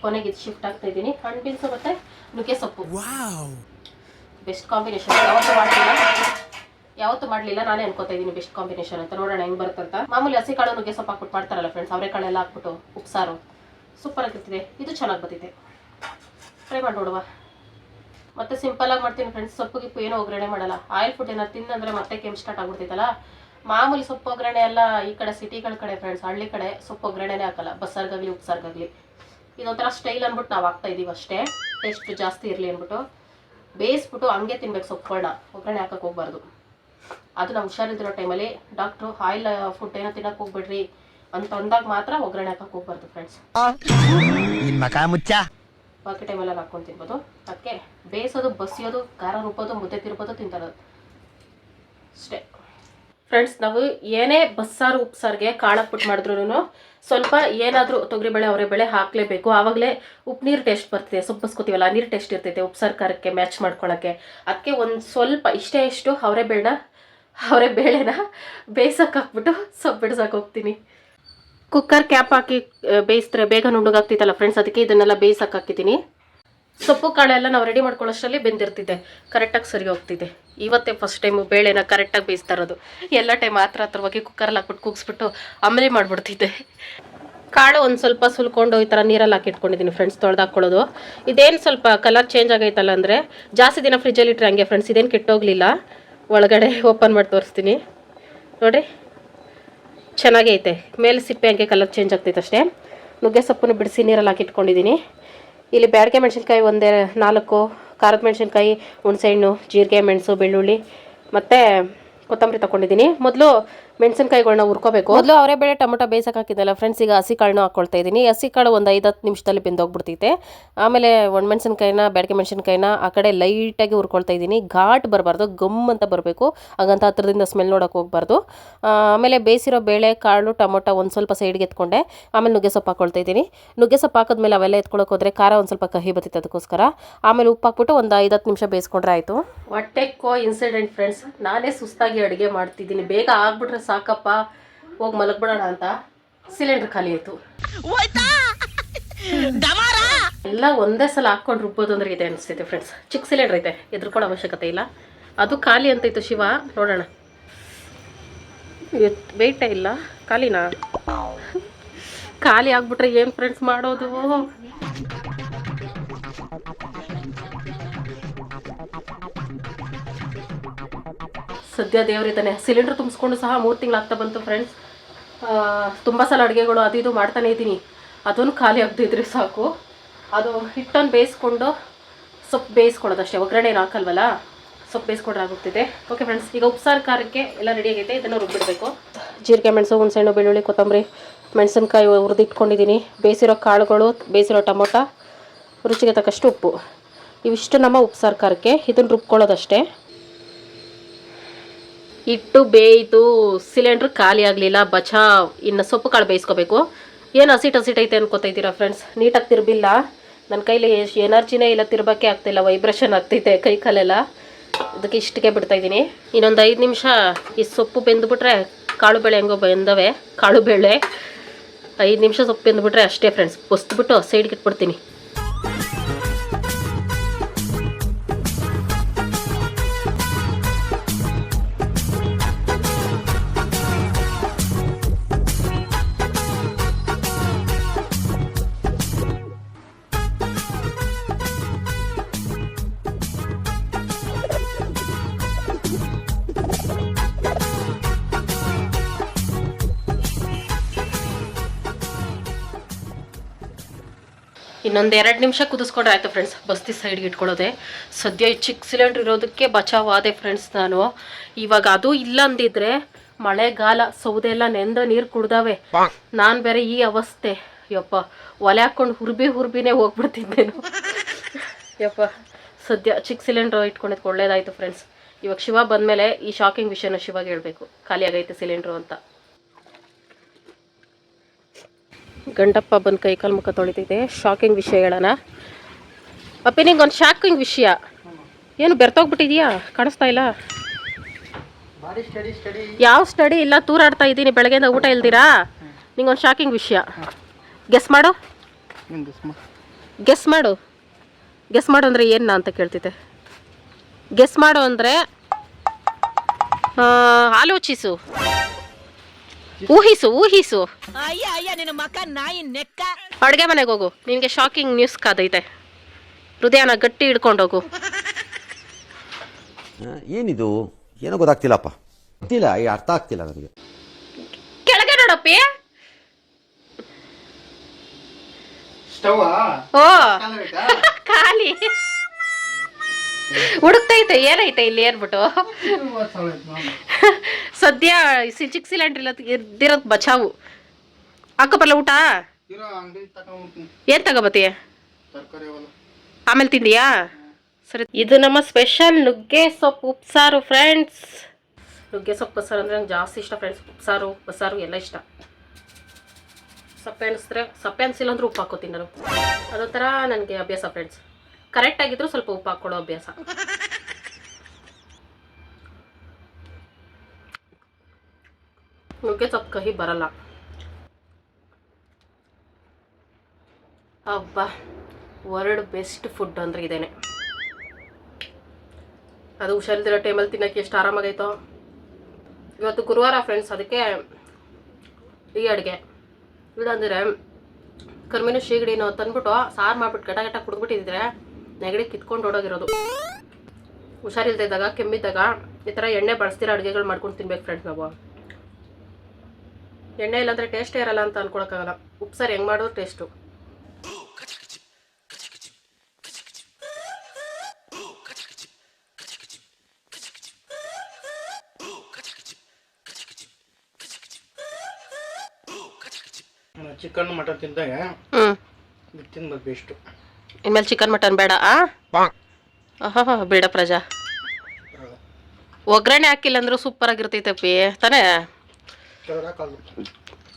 ಕೊನೆಗೆ ಇದು ಶಿಫ್ಟ್ ಆಗ್ತಾ ಇದ್ದೀನಿ. ಹಣ್ಣು ಬೀನ್ಸು ಮತ್ತು ನುಗ್ಗೆ ಸೊಪ್ಪು. ಬೆಸ್ಟ್ ಕಾಂಬಿನೇಷನ್ ಯಾವತ್ತು ಮಾಡಲಿಲ್ಲ ಯಾವತ್ತು ಮಾಡಲಿಲ್ಲ, ನಾನೇ ಅನ್ಕೋತಾ ಇದ್ದೀನಿ ಬೆಸ್ಟ್ ಕಾಂಬಿನೇಷನ್ ಅಂತ. ನೋಡೋಣ ಹೆಂಗೆ ಬರುತ್ತಂತ. ಮಾಮೂಲಿ ಹಸಿ ಕಾಳು ನುಗ್ಗೆ ಸೊಪ್ಪು ಹಾಕ್ಬಿಟ್ಟು ಮಾಡ್ತಾರಲ್ಲ ಫ್ರೆಂಡ್ಸ್ ಅವರೆಕಾಳೆಲ್ಲ ಹಾಕ್ಬಿಟ್ಟು ಉಪ್ಸಾರು. ಸೂಪರ್ ಆಗಿರ್ತಿದೆ. ಇದು ಚೆನ್ನಾಗಿ ಬರ್ತಿದೆ ಫ್ರೈ ಮಾಡಿ ನೋಡುವ. ಮತ್ತೆ ಸಿಂಪಲ್ ಆಗಿ ಮಾಡ್ತೀನಿ ಫ್ರೆಂಡ್ಸ್ ಸೊಪ್ಪು ಗಿಪ್ಪು ಏನೋ ಒಗ್ಗರಣೆ ಮಾಡಲ್ಲ. ಆಯಿಲ್ ಫುಡ್ ಏನಾದ್ರು ತಿಂದಂದ್ರೆ ಮತ್ತೆ ಕೆಮ್ಮು ಸ್ಟಾರ್ಟ್ ಆಗ್ಬಿಡ್ತೈತಲ್ಲ. ಮಾಮೂಲಿ ಸೊಪ್ಪು ಒಗ್ಗರಣೆ ಎಲ್ಲ ಈ ಕಡೆ ಸಿಟಿಗಳ ಕಡೆ ಫ್ರೆಂಡ್ಸ್ ಹಳ್ಳಿ ಕಡೆ ಸೊಪ್ಪು ಒಗ್ಗರಣೆನೇ ಹಾಕಲ್ಲ. ಬಸ್ಸಾರ್ಗಾಗ್ಲಿ, ಉಪ್ಸಾರ್ಗಾಗ್ಲಿ. ಇದೊಂಥರ ಸ್ಟೈಲ್ ಅಂದ್ಬಿಟ್ಟು ನಾವು ಹಾಕ್ತಾ ಇದ್ದೀವಿ ಅಷ್ಟೇ. ಟೇಸ್ಟ್ ಜಾಸ್ತಿ ಇರಲಿ ಅಂದ್ಬಿಟ್ಟು ಬೇಯಿಸ್ಬಿಟ್ಟು ಹಂಗೆ ತಿನ್ಬೇಕು ಸೊಪ್ಪುಗಳನ್ನ ಒಗ್ಗರಣೆ ಹಾಕಕ್ಕೆ ಹೋಗ್ಬಾರ್ದು. ಅದು ನಾವು ಹುಷಾರಿದ್ದಿರೋ ಟೈಮಲ್ಲಿ ಡಾಕ್ಟ್ರು ಆಯಿಲ್ ಫುಡ್ ಏನೋ ತಿನ್ನಕ್ಕೆ ಹೋಗ್ಬೇಡ್ರಿ ಅಂತ ಅಂದಾಗ ಮಾತ್ರ ಒಗ್ಗರಣೆ ಹಾಕಕ್ಕೆ ಹೋಗ್ಬಾರ್ದು ಫ್ರೆಂಡ್ಸ್ ಬಾಕಿ ಟೈಮಲ್ಲಿ ಹಾಕ್ಕೊಂಡು ತಿನ್ಬೋದು. ಅದಕ್ಕೆ ಬೇಯಿಸೋದು ಬಸಿಯೋದು ಖಾರ ರುಬ್ಬೋದು ಮುದ್ದೆ ತಿರ್ಬೋದು ತಿಂತಾರದು. ಅಷ್ಟೇ. ಫ್ರೆಂಡ್ಸ್ ನಾವು ಏನೇ ಬಸ್ಸಾರು, ಉಪ್ಸಾರಿಗೆ ಕಾಳಾಕ್ಬಿಟ್ಟು ಮಾಡಿದ್ರು ಸ್ವಲ್ಪ ಏನಾದರೂ ತೊಗರಿಬೇಳೆ ಅವರೆಬೇಳೆ ಹಾಕಲೇಬೇಕು. ಆವಾಗಲೇ ಉಪ್ಪು ನೀರು ಟೇಸ್ಟ್ ಬರ್ತಿದೆ. ಸೊಪ್ಪು ಬಸ್ಕೋತೀವಲ್ಲ ನೀರು ಟೇಸ್ಟ್ ಇರ್ತೈತೆ ಉಪ್ಸಾರು ಖಾರಕ್ಕೆ ಮ್ಯಾಚ್ ಮಾಡ್ಕೊಳ್ಳೋಕ್ಕೆ ಅದಕ್ಕೆ ಒಂದು ಸ್ವಲ್ಪ ಇಷ್ಟೇ ಇಷ್ಟು ಅವರೆಬೇಳೆನ ಅವರೇ ಬೇಳೆನ ಬೇಯಿಸೋಕೆ ಹಾಕ್ಬಿಟ್ಟು ಸೊಪ್ಪು ಬಿಡ್ಸೋಕೆ ಹೋಗ್ತೀನಿ. ಕುಕ್ಕರ್ ಕ್ಯಾಪ್ ಹಾಕಿ ಬೇಯಿಸಿದ್ರೆ ಬೇಗ ನುಣ್ಣಗಾಗ್ತಿತ್ತಲ್ಲ ಫ್ರೆಂಡ್ಸ್ ಅದಕ್ಕೆ ಇದನ್ನೆಲ್ಲ ಬೇಯ್ಸಕ್ಕೆ ಹಾಕಿದ್ದೀನಿ. ಸೊಪ್ಪು ಕಾಳೆಲ್ಲ ನಾವು ರೆಡಿ ಮಾಡ್ಕೊಳ್ಳೋಷ್ಟರಲ್ಲಿ ಬೆಂದಿರ್ತಿದ್ದೆ ಕರೆಕ್ಟಾಗಿ ಸರಿ ಹೋಗ್ತಿದೆ. ಇವತ್ತೇ ಫಸ್ಟ್ ಟೈಮು ಬೇಳೆನ ಕರೆಕ್ಟಾಗಿ ಬೇಯಿಸ್ತಾ ಇರೋದು. ಎಲ್ಲ ಟೈಮ್ ಹತ್ರ ಹತ್ರವಾಗಿ ಕುಕ್ಕರಲ್ಲಿ ಹಾಕ್ಬಿಟ್ಟು ಕೂಗಿಸ್ಬಿಟ್ಟು ಆಮೇಲೆ ಮಾಡಿಬಿಡ್ತಿದ್ದೆ. ಕಾಳು ಒಂದು ಸ್ವಲ್ಪ ಸುಲ್ಕೊಂಡು ಈ ಥರ ನೀರಲ್ಲಿ ಹಾಕಿಟ್ಕೊಂಡಿದ್ದೀನಿ ಫ್ರೆಂಡ್ಸ್ ತೊಳೆದು ಹಾಕ್ಕೊಳ್ಳೋದು. ಇದೇನು ಸ್ವಲ್ಪ ಕಲರ್ ಚೇಂಜ್ ಆಗೈತಲ್ಲ ಅಂದರೆ ಜಾಸ್ತಿ ದಿನ ಫ್ರಿಜ್ಜಲ್ಲಿ ಇಟ್ಟರೆ ಹಂಗೆ ಫ್ರೆಂಡ್ಸ್ ಇದೇನು ಕೆಟ್ಟೋಗಲಿಲ್ಲ. ಒಳಗಡೆ ಓಪನ್ ಮಾಡಿ ತೋರಿಸ್ತೀನಿ. ನೋಡಿರಿ, ಚೆನ್ನಾಗೇ ಐತೆ. ಮೇಲೆ ಸಿಪ್ಪೆ ಹಂಗೆ ಕಲರ್ ಚೇಂಜ್ ಆಗ್ತೈತೆ ಅಷ್ಟೇ. ನುಗ್ಗೆ ಸೊಪ್ಪನ್ನು ಬಿಡಿಸಿ ನೀರಲ್ಲಿ ಹಾಕಿಟ್ಕೊಂಡಿದ್ದೀನಿ ಇಲ್ಲಿ ಬ್ಯಾಡಿಗೆ ಮೆಣಸಿನ್ಕಾಯಿ ಒಂದೇ ನಾಲ್ಕು ಖಾರದ ಮೆಣಸಿನ್ಕಾಯಿ ಹುಣಸೆಹಣ್ಣು ಜೀರಿಗೆ ಮೆಣಸು ಬೆಳ್ಳುಳ್ಳಿ ಮತ್ತು ಕೊತ್ತಂಬರಿ ತಗೊಂಡಿದ್ದೀನಿ. ಮೊದಲು ಮೆಣಸಿನ್ಕಾಯಿಗಳನ್ನ ಹುರ್ಕೋಬೇಕು. ಮೊದಲು ಅವರೇ ಬೇಳೆ ಟೊಮೊಟೊ ಬೇಯಿಸಕ್ಕೆ ಹಾಕಿದ್ದಲ್ಲ ಫ್ರೆಂಡ್ಸ್ ಈಗ ಹಸಿ ಕಾಳನ್ನು ಹಾಕ್ಕೊಳ್ತಾ ಇದ್ದೀನಿ ಹಸಿ ಕಾಳು ಒಂದು ಐದು ಹತ್ತು ನಿಮಿಷದಲ್ಲಿ ಬೆಂದೋಗ್ಬಿಡ್ತೈತೆ. ಆಮೇಲೆ ಒಣ ಮೆಣಸಿನಕಾಯಿನ ಬೇಡಿಕೆ ಮೆಣಸಿನಕಾಯಿನ ಆ ಕಡೆ ಲೈಟಾಗಿ ಹುರ್ಕೊಳ್ತಾ ಇದ್ದೀನಿ ಘಾಟ್ ಬರಬಾರ್ದು ಗಮ್ ಅಂತ ಬರಬೇಕು. ಹಾಗಂತ ಹತ್ರದಿಂದ ಸ್ಮೆಲ್ ನೋಡೋಕೆ ಹೋಗ್ಬಾರ್ದು. ಆಮೇಲೆ ಬೇಯಿಸಿರೋ ಬೇಳೆ ಕಾಳು ಟೊಮೊಟೊ ಒಂದು ಸ್ವಲ್ಪ ಸೈಡ್ಗೆ ಎತ್ಕೊಂಡೆ. ಆಮೇಲೆ ನುಗ್ಗೆ ಸೊಪ್ಪು ಹಾಕೊಳ್ತಾ ಇದ್ದೀನಿ ನುಗ್ಗೆ ಸೊಪ್ಪು ಹಾಕಿದ್ಮೇಲೆ ಅವೆಲ್ಲ ಎತ್ಕೊಳಕ್ಕೆ ಹೋದರೆ ಖಾರ ಒಂದು ಸ್ವಲ್ಪ ಕಹಿ ಬರ್ತೈತೆ ಅದಕ್ಕೋಸ್ಕರ. ಆಮೇಲೆ ಉಪ್ಪು ಹಾಕ್ಬಿಟ್ಟು ಒಂದು ಐದು ಹತ್ತು ನಿಮಿಷ ಬೇಯಿಸ್ಕೊಂಡ್ರೆ ಆಯಿತು. ಹೊಟ್ಟೆ ಕೋ ಇನ್ಸಿಡೆಂಟ್ ಫ್ರೆಂಡ್ಸ್ ನಾನೇ ಸುಸ್ತಾಗಿ ಅಡುಗೆ ಮಾಡ್ತಿದ್ದೀನಿ. ಬೇಗ ಆಗ್ಬಿಟ್ರೆ ಸಾಕಪ್ಪ ಹೋಗಿ ಮಲಗ್ಬಿಡೋಣ ಅಂತ ಸಿಲಿಂಡರ್ ಖಾಲಿ ಆಯಿತು. ಎಲ್ಲ ಒಂದೇ ಸಲ ಹಾಕ್ಕೊಂಡು ರುಬ್ಬೋದು ಅಂದ್ರೆ ಇದೆ ಅನಿಸ್ತೈತೆ ಫ್ರೆಂಡ್ಸ್ ಚಿಕ್ಕ ಸಿಲಿಂಡರ್ ಐತೆ ಎದ್ರುಕೊಳ್ಳೋ ಅವಶ್ಯಕತೆ ಇಲ್ಲ. ಅದು ಖಾಲಿ ಅಂತ ಇತ್ತು ಶಿವ ನೋಡೋಣ. ವೆಯ್ಟ ಇಲ್ಲ ಖಾಲಿನಾ? ಖಾಲಿ ಆಗ್ಬಿಟ್ರೆ ಏನು ಫ್ರೆಂಡ್ಸ್ ಮಾಡೋದು? ಸದ್ಯ ದೇವರಿದ್ದಾನೆ ಸಿಲಿಂಡರ್ ತುಂಬಿಸ್ಕೊಂಡು ಸಹ ಮೂರು ತಿಂಗಳಾಗ್ತಾ ಬಂತು ಫ್ರೆಂಡ್ಸ್ ತುಂಬ ಸಲ ಅಡುಗೆಗಳು ಅದು ಇದು ಮಾಡ್ತಾನೆ ಇದ್ದೀನಿ. ಅದೊಂದು ಖಾಲಿ ಆಗದಿದ್ರೆ ಸಾಕು. ಅದು ಹಿಟ್ಟನ್ನು ಬೇಯಿಸ್ಕೊಂಡು ಸೊಪ್ಪು ಬೇಯಿಸ್ಕೊಳ್ಳೋದು ಅಷ್ಟೇ ಒಗ್ಗರಣೆ ಏನು ಹಾಕಲ್ವಲ್ಲ? ಸೊಪ್ಪು ಬೇಯಿಸ್ಕೊಂಡ್ರೆ ಆಗುತ್ತಿದೆ ಓಕೆ ಫ್ರೆಂಡ್ಸ್ ಈಗ ಉಪ್ಸಾರು ಖಾರಕ್ಕೆ ಎಲ್ಲ ರೆಡಿ ಆಗೈತೆ. ಇದನ್ನು ರುಬ್ಬಿಡಬೇಕು. ಜೀರಿಗೆ, ಮೆಣಸು, ಹುಣಸೆಹಣ್ಣು, ಬೆಳ್ಳುಳ್ಳಿ, ಕೊತ್ತಂಬರಿ, ಮೆಣಸಿನ್ಕಾಯಿ ಹುರಿದಿಟ್ಕೊಂಡಿದ್ದೀನಿ. ಬೇಯಿಸಿರೋ ಕಾಳುಗಳು, ಬೇಯಿಸಿರೋ ಟೊಮೊಟೊ, ರುಚಿಗೆ ತಕ್ಕಷ್ಟು ಉಪ್ಪು. ಇವಿಷ್ಟು ನಮ್ಮ ಉಪ್ಸಾರು ಖಾರಕ್ಕೆ. ಇದನ್ನು ರುಬ್ಕೊಳ್ಳೋದಷ್ಟೇ. ಇಟ್ಟು ಬೇಯಿತು ಸಿಲಿಂಡ್ರ್ ಖಾಲಿ ಆಗಲಿಲ್ಲ, ಬಚಾ, ಇನ್ನು ಸೊಪ್ಪು ಕಾಳು ಬೇಯಿಸ್ಕೋಬೇಕು. ಏನು ಹಸಿಟ್ ಹಸಿಟ್ ಐತೆ ಅನ್ಕೋತೈತೀರಾ ಫ್ರೆಂಡ್ಸ್ ನೀಟಾಗಿ ತಿರ್ಬಿಲ್ಲ. ನನ್ನ ಕೈಲಿ ಎಷ್ಟು ಎನರ್ಜಿನೇ ಇಲ್ಲ ತಿರ್ಬಕ್ಕೆ ಆಗ್ತಿಲ್ಲ ವೈಬ್ರೇಷನ್ ಆಗ್ತೈತೆ ಕೈ ಕಾಲೆಲ್ಲ. ಅದಕ್ಕೆ ಇಷ್ಟಕ್ಕೆ ಬಿಡ್ತಾ ಇದ್ದೀನಿ. ಇನ್ನೊಂದು ಐದು ನಿಮಿಷ ಈ ಸೊಪ್ಪು ಬೆಂದುಬಿಟ್ರೆ ಕಾಳು ಬೇಳೆ ಹೆಂಗೋ ಬೆಂದವೆ, ಕಾಳು ಬೇಳೆ. ಐದು ನಿಮಿಷ ಸೊಪ್ಪು ಬೆಂದುಬಿಟ್ರೆ ಅಷ್ಟೇ ಫ್ರೆಂಡ್ಸ್ ಬಸ್ದ್ಬಿಟ್ಟು ಸೈಡ್ಗೆ ಇಟ್ಬಿಡ್ತೀನಿ. ಇನ್ನೊಂದು ಎರಡು ನಿಮಿಷ ಕುದಿಸ್ಕೊಂಡ್ರೆ ಆಯಿತು ಫ್ರೆಂಡ್ಸ್ ಬಸ್ತಿ ಸೈಡ್ಗೆ ಇಟ್ಕೊಳ್ಳೋದೆ. ಸದ್ಯ ಚಿಕ್ಕ ಸಿಲಿಂಡ್ರ್ ಇರೋದಕ್ಕೆ ಬಚಾವಾದೆ ಫ್ರೆಂಡ್ಸ್ ನಾನು. ಇವಾಗ ಅದು ಇಲ್ಲ ಅಂದಿದ್ರೆ ಮಳೆಗಾಲ ಸೌದೆ ಎಲ್ಲ ನೆಂದ ನೀರು ಕುಡ್ದಾವೆ. ನಾನು ಬೇರೆ ಈ ಅವಸ್ಥೆ. ಯಪ್ಪ, ಒಲೆ ಹಾಕ್ಕೊಂಡು ಹುರ್ಬಿ ಹುರ್ಬಿನೇ ಹೋಗ್ಬಿಡ್ತಿದ್ದೇನು ಯಪ್ಪ, ಸದ್ಯ ಚಿಕ್ಕ ಸಿಲಿಂಡ್ರ್ ಇಟ್ಕೊಂಡಿದ್ದು ಒಳ್ಳೇದಾಯ್ತು ಫ್ರೆಂಡ್ಸ್ ಇವಾಗ ಶಿವ ಬಂದಮೇಲೆ ಈ ಶಾಕಿಂಗ್ ವಿಷಯನ ಶಿವಾಗ ಹೇಳಬೇಕು. ಖಾಲಿಯಾಗೈತೆ ಸಿಲಿಂಡ್ರು ಅಂತ. ಗಂಡಪ್ಪ ಬಂದು ಕೈ ಕಾಲು ಮುಖ ತೊಳಿತಿದೆ. ಶಾಕಿಂಗ್ ವಿಷಯ ಹೇಳೋಣ ಅಪ್ಪಿ ನಿಂಗೆ ಒಂದು ಶಾಕಿಂಗ್ ವಿಷಯ. ಏನು ಬೆರ್ತೋಗ್ಬಿಟ್ಟಿದ್ಯಾ ಕಾಣಿಸ್ತಾ ಇಲ್ಲ. ಯಾವ ಸ್ಟಡಿ ಇಲ್ಲ ತೂರಾಡ್ತಾ ಇದ್ದೀನಿ. ಬೆಳಗ್ಗೆಯಿಂದ ಊಟ ಇಲ್ದಿರಾ? ಒಂದು ಶಾಕಿಂಗ್ ವಿಷಯ. ಗೆಸ್ ಮಾಡು. ಗೆಸ್ ಮಾಡು. ಗೆಸ್ ಮಾಡು. ಅಂದರೆ ಏನು ಅಂತ ಕೇಳ್ತಿದ್ದೆ. ಗೆಸ್ ಮಾಡು ಅಂದರೆ ಆಲೋಚಿಸು. ಊಹಿಸು ಊಹಿಸು. ಅಡುಗೆ ಮನೆಗೆ ಹೋಗು. ನಿನಗೆ ಶಾಕಿಂಗ್ ನ್ಯೂಸ್ ಕಾದೈತೆ. ಹೃದಯನ ಗಟ್ಟಿ ಹಿಡ್ಕೊಂಡೋಗು ಹೋಗು. ಏನಿದು? ಏನೋ ಗೊತ್ತಾಗ್ತಿಲ್ಲಪ್ಪ. ಗೊತ್ತಿಲ್ಲ ಈ ಅರ್ಥ ಆಗ್ತಿಲ್ಲ ನನಗೆ. ಕೆಳಗೆ ನೋಡಪ್ಪ ಸ್ಟವ್ ಓ. [LAUGHS] ಖಾಲಿ. ಹುಡುಕ್ತೈತೆ ಏನೈತೆ ಇಲ್ಲಿ ಏನ್ಬಿಟ್ಟು? ಸದ್ಯ ಚಿಕ್ ಸಿಲಿಂಡರ್ ಇಲ್ಲ ಇದ್ದಿರೋದು ಬಚಾವು. ಅಕ್ಕಪಲ್ಲ ಊಟ? ಏನ್ ತಗೋಬತ್ತೀಯ ಆಮೇಲೆ ತಿಂದಿಯಾ? ಸರಿ. ಇದು ನಮ್ಮ ಸ್ಪೆಷಲ್ ನುಗ್ಗೆ ಸೊಪ್ಪು ಉಪ್ಸಾರು ಫ್ರೆಂಡ್ಸ್ ನುಗ್ಗೆ ಸೊಪ್ಪು ಬಸ್ಸಾರು ಅಂದರೆ ನಂಗೆ ಜಾಸ್ತಿ ಇಷ್ಟ ಫ್ರೆಂಡ್ಸ್ ಉಪ್ಸಾರು ಬಸ್ಸಾರು ಎಲ್ಲ ಇಷ್ಟ. ಸಪ್ಪೆ ಅನಿಸಿದ್ರೆ ಸಪ್ಪೆ ಅನಿಸಿಲ್ಲ ಅಂದ್ರೆ ಉಪ್ಪು ಹಾಕೋತೀನಿ ನಾನು. ಅದೊಂಥರ ನನಗೆ ಅಭ್ಯಾಸ ಫ್ರೆಂಡ್ಸ್ ಕರೆಕ್ಟ್ ಆಗಿದ್ರು ಸ್ವಲ್ಪ ಉಪ್ಪು ಹಾಕ್ಕೊಳ್ಳೋ ಅಭ್ಯಾಸ. ನುಗ್ಗೆ ಸ್ವಲ್ಪ ಕಹಿ ಬರಲ್ಲ. ಅಬ್ಬ, ವರ್ಲ್ಡ್ ಬೆಸ್ಟ್ ಫುಡ್ ಅಂದ್ರೆ ಇದೇನೆ. ಅದು ಹುಷಾರಿದ್ದಿರೋ ಟೈಮಲ್ಲಿ ತಿನ್ನೋಕ್ಕೆ ಎಷ್ಟು ಆರಾಮಾಗೈತೋ. ಇವತ್ತು ಗುರುವಾರ ಫ್ರೆಂಡ್ಸ್ ಅದಕ್ಕೆ ಈ ಅಡುಗೆ. ಇಲ್ಲಂದರೆ ಕರ್ಮಿನ ಶೀಗಡಿನೋ ತಂದ್ಬಿಟ್ಟು ಸಾರು ಮಾಡ್ಬಿಟ್ಟು ಗಟ ಗಟ ಕುಡ್ಬಿಟ್ಟಿದ್ರೆ ನೆಗಡಿ ಕಿತ್ಕೊಂಡು ಓಡೋಗಿರೋದು. ಹುಷಾರಿಲ್ದೇ ಇದ್ದಾಗ ಕೆಮ್ಮಿದ್ದಾಗ ಈ ಥರ ಎಣ್ಣೆ ಬಳಸ್ತಿರೋ ಅಡುಗೆಗಳು ಮಾಡ್ಕೊಂಡು ತಿನ್ಬೇಕು ಫ್ರೆಂಡ್ಸ್ ನಾವು. ಎಣ್ಣೆ ಇಲ್ಲಾಂದರೆ ಟೇಸ್ಟೇ ಇರಲ್ಲ ಅಂತ ಅನ್ಕೊಳಕ್ಕಾಗಲ್ಲ. ಉಪ್ಸಾರು ಹೆಂಗೆ ಮಾಡೋದು ಟೇಸ್ಟು ಚಿಕನ್ ಮಟನ್ ತಿಂದಾಗ ತಿನ್ಬೇಕು ಬೆಸ್ಟು ಇನ್ಮೇಲೆ ಚಿಕನ್ ಮಟನ್ ಬೇಡ ಆ? ಆಹಾ ಬೇಡ ಪ್ರಜಾ. ಒಗ್ಗರಣೆ ಹಾಕಿಲ್ಲ ಅಂದ್ರೂ ಸೂಪರ್ ಆಗಿರ್ತೈತಪ್ಪಿ ತಾನೇ?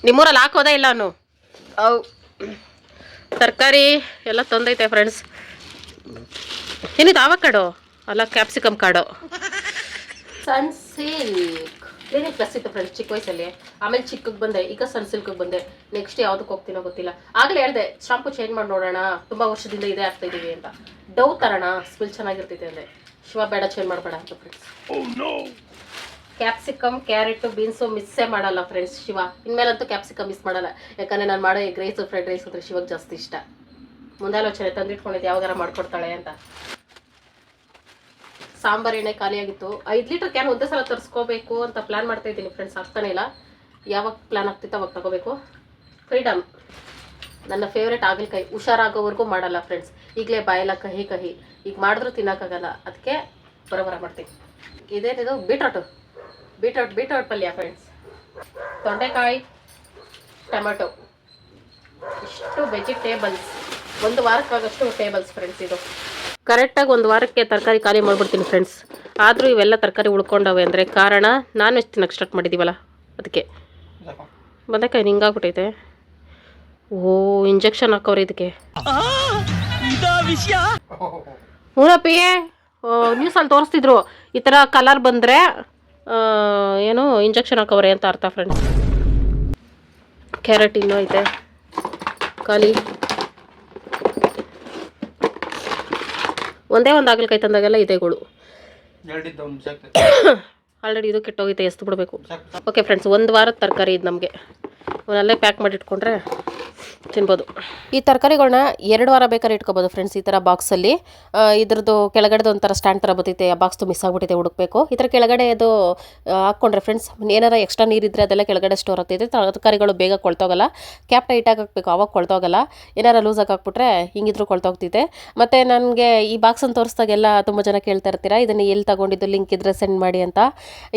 ನಿಮ್ಮೂರಲ್ಲಿ ಹಾಕೋದೇ ಇಲ್ಲ ಅವನು ಅವು ತರಕಾರಿ ಎಲ್ಲ ತಂದೈತೆ ಫ್ರೆಂಡ್ಸ್ ಏನಿದು ಆವಕಾಡೋ? ಅಲ್ಲ ಕ್ಯಾಪ್ಸಿಕಮ್ ಕಾಡು? ಸನ್ಸಿಲ್ಕ್ ಕ್ಲಿನಿಕ್ ಪ್ಲಸ್ ಇತ್ತು ಫ್ರೆಂಡ್ಸ್ ಚಿಕ್ಕ ವಯಸ್ಸಲ್ಲಿ. ಆಮೇಲೆ ಚಿಕ್ಕಗೆ ಬಂದೆ ಈಗ ಸನ್ ಸಿಲ್ಕ್ಗೆ ಬಂದೆ. ನೆಕ್ಸ್ಟ್ ಯಾವ್ದಕ್ಕೆ ಹೋಗ್ತೀನೋ ಗೊತ್ತಿಲ್ಲ. ಆಗಲೇ ಹೇಳ್ದೆ ಶಾಂಪು ಚೇಂಜ್ ಮಾಡಿ ನೋಡೋಣ ತುಂಬ ವರ್ಷದಿಂದ ಇದೇ ಆಗ್ತಾ ಇದ್ದೀವಿ ಅಂತ. ಡೌ ತರೋಣ ಸ್ಮೆಲ್ ಚೆನ್ನಾಗಿರ್ತೈತೆ ಅಂದೆ. ಶಿವ ಬೇಡ ಚೇಂಜ್ ಮಾಡಬೇಡ ಅಂತ ಫ್ರೆಂಡ್ಸ್ ಕ್ಯಾಪ್ಸಿಕಮ್ ಕ್ಯಾರೆಟು ಬೀನ್ಸು ಮಿಸ್ಸೇ ಮಾಡಲ್ಲ ಫ್ರೆಂಡ್ಸ್ ಶಿವ. ಇನ್ಮೇಲಂತೂ ಕ್ಯಾಪ್ಸಿಕಮ್ ಮಿಸ್ ಮಾಡಲ್ಲ. ಯಾಕಂದ್ರೆ ನಾನು ಮಾಡೋ ಎಗ್ ರೈಸು ಫ್ರೈಡ್ ರೈಸ್ ಅಂದರೆ ಶಿವಗೆ ಜಾಸ್ತಿ ಇಷ್ಟ. ಮುಂದಾಲೋಚನೆ ತಂದಿಟ್ಕೊಂಡಿದ್ದು ಯಾವಾಗಾರ ಮಾಡ್ಕೊಡ್ತಾಳೆ ಅಂತ. ಸಾಂಬಾರ್ ಎಣ್ಣೆ ಖಾಲಿಯಾಗಿತ್ತು ಐದು ಲೀಟರ್ ಕ್ಯಾನ್ ಒಂದೇ ಸಲ ತರಿಸ್ಕೋಬೇಕು ಅಂತ ಪ್ಲಾನ್ ಮಾಡ್ತಾ ಇದ್ದೀನಿ ಫ್ರೆಂಡ್ಸ್ ಆಗ್ತಾನೆ ಇಲ್ಲ. ಯಾವಾಗ ಪ್ಲಾನ್ ಆಗ್ತಿತ್ತು ಅವಾಗ ತಗೋಬೇಕು. ಫ್ರೀಡಮ್ ನನ್ನ ಫೇವ್ರೇಟ್ ಆಗಲ್ಕಾಯಿ ಹುಷಾರಾಗೋವರೆಗೂ ಮಾಡಲ್ಲ ಫ್ರೆಂಡ್ಸ್ ಈಗಲೇ ಬಾಯಲ್ಲ ಕಹಿ ಕಹಿ. ಈಗ ಮಾಡಿದ್ರೂ ತಿನ್ನೋಕ್ಕಾಗಲ್ಲ. ಅದಕ್ಕೆ ಬರೋಬರ ಮಾಡ್ತೀನಿ. ಇದೇನಿದು? ಬೀಟ್ರೋಟು ಬೀಟ್ರೋಟ್ ಬೀಟ್ರೋಟ್ ಪಲ್ಯ ಫ್ರೆಂಡ್ಸ್ ತೊಂಡೆಕಾಯಿ, ಟೊಮೆಟೊ. ಇಷ್ಟು ವೆಜಿಟೇಬಲ್ಸ್ ಒಂದು ವಾರಕ್ಕಾಗಷ್ಟು ಟೇಬಲ್ಸ್ ಫ್ರೆಂಡ್ಸ್ ಇದು. ಕರೆಕ್ಟಾಗಿ ಒಂದು ವಾರಕ್ಕೆ ತರಕಾರಿ ಖಾಲಿ ಮಾಡಿಬಿಡ್ತೀನಿ ಫ್ರೆಂಡ್ಸ್ ಆದರೂ ಇವೆಲ್ಲ ತರಕಾರಿ ಉಳ್ಕೊಂಡವೆ ಅಂದರೆ ಕಾರಣ ನಾನ್ ವೆಜ್ ತಿನ್ನಕ್ಕೆ ಸ್ಟಾರ್ಟ್ ಮಾಡಿದ್ದೀವಲ್ಲ ಅದಕ್ಕೆ. ಬಂದಕಾಯಿ ಹಿಂಗಾಗ್ಬಿಟ್ಟೈತೆ ಓ ಇಂಜೆಕ್ಷನ್ ಹಾಕೋರು ಇದಕ್ಕೆ. ಹ್ಞೂನಪ್ಪಿ ನ್ಯೂಸಲ್ಲಿ ತೋರಿಸ್ತಿದ್ರು. ಈ ಥರ ಕಲರ್ ಬಂದರೆ ಏನು ಇಂಜೆಕ್ಷನ್ ಹಾಕೋರೆ ಅಂತ ಅರ್ಥ ಫ್ರೆಂಡ್ಸ್ ಕ್ಯಾರೆಟ್ ಇನ್ನೂ ಐತೆ. ಖಾಲಿ. ಒಂದೇ ಒಂದು ಕೈ ತಂದಾಗೆಲ್ಲ ಇದೆಗಳು ಆಲ್ರೆಡಿ ಇದು ಕೆಟ್ಟೋಗೈತೆ ಎಸ್ತು ಬಿಡಬೇಕು ಓಕೆ ಫ್ರೆಂಡ್ಸ್ ಒಂದು ವಾರದ ತರಕಾರಿ ಇದು ನಮಗೆ. ಅವನಲ್ಲೇ ಪ್ಯಾಕ್ ಮಾಡಿ ಇಟ್ಕೊಂಡ್ರೆ ತಿನ್ಬೋದು. ಈ ತರಕಾರಿಗಳನ್ನ ಎರಡು ವಾರ ಬೇಕಾದ್ರೆ ಇಟ್ಕೋಬೋದು ಫ್ರೆಂಡ್ಸ್ ಈ ಥರ ಬಾಕ್ಸಲ್ಲಿ ಇದ್ರದ್ದು ಕೆಳಗಡೆದು ಒಂಥರ ಸ್ಟ್ಯಾಂಡ್ ಥರ ಬರ್ತೈತೆ, ಆ ಬಾಕ್ಸ್ದು ಮಿಸ್ ಆಗಿಬಿಟ್ಟಿದೆ, ಹುಡುಕ್ಬೇಕು. ಈ ಥರ ಕೆಳಗಡೆ ಅದು ಹಾಕ್ಕೊಂಡ್ರೆ ಫ್ರೆಂಡ್ಸ್ ಏನಾರ ಎಕ್ಸ್ಟ್ರಾ ನೀರಿದ್ದರೆ ಅದೆಲ್ಲ ಕೆಳಗಡೆ ಸ್ಟೋರ್ ಆಗ್ತೈತೆ. ತರಕಾರಿಗಳು ಬೇಗ ಕೊಳ್ತೋಗಲ್ಲ. ಕ್ಯಾಪ್ ಟೈಟಾಗಿ ಹಾಕಬೇಕು, ಅವಾಗ ಕೊಳ್ತೋಗಲ್ಲ. ಏನಾರ ಆಗಿ ಹಾಕ್ಬಿಟ್ರೆ ಹಿಂಗಿದ್ರು ಕೊಳ್ತೋಗ್ತೈತೆ. ಮತ್ತು ನನಗೆ ಈ ಬಾಕ್ಸನ್ನು ತೋರಿಸ್ದಾಗೆಲ್ಲ ತುಂಬ ಜನ ಕೇಳ್ತಾ ಇರ್ತೀರಾ, ಇದನ್ನು ಎಲ್ಲಿ ತಗೊಂಡಿದ್ದು ಲಿಂಕ್ ಇದ್ರೆ ಸೆಂಡ್ ಮಾಡಿ ಅಂತ.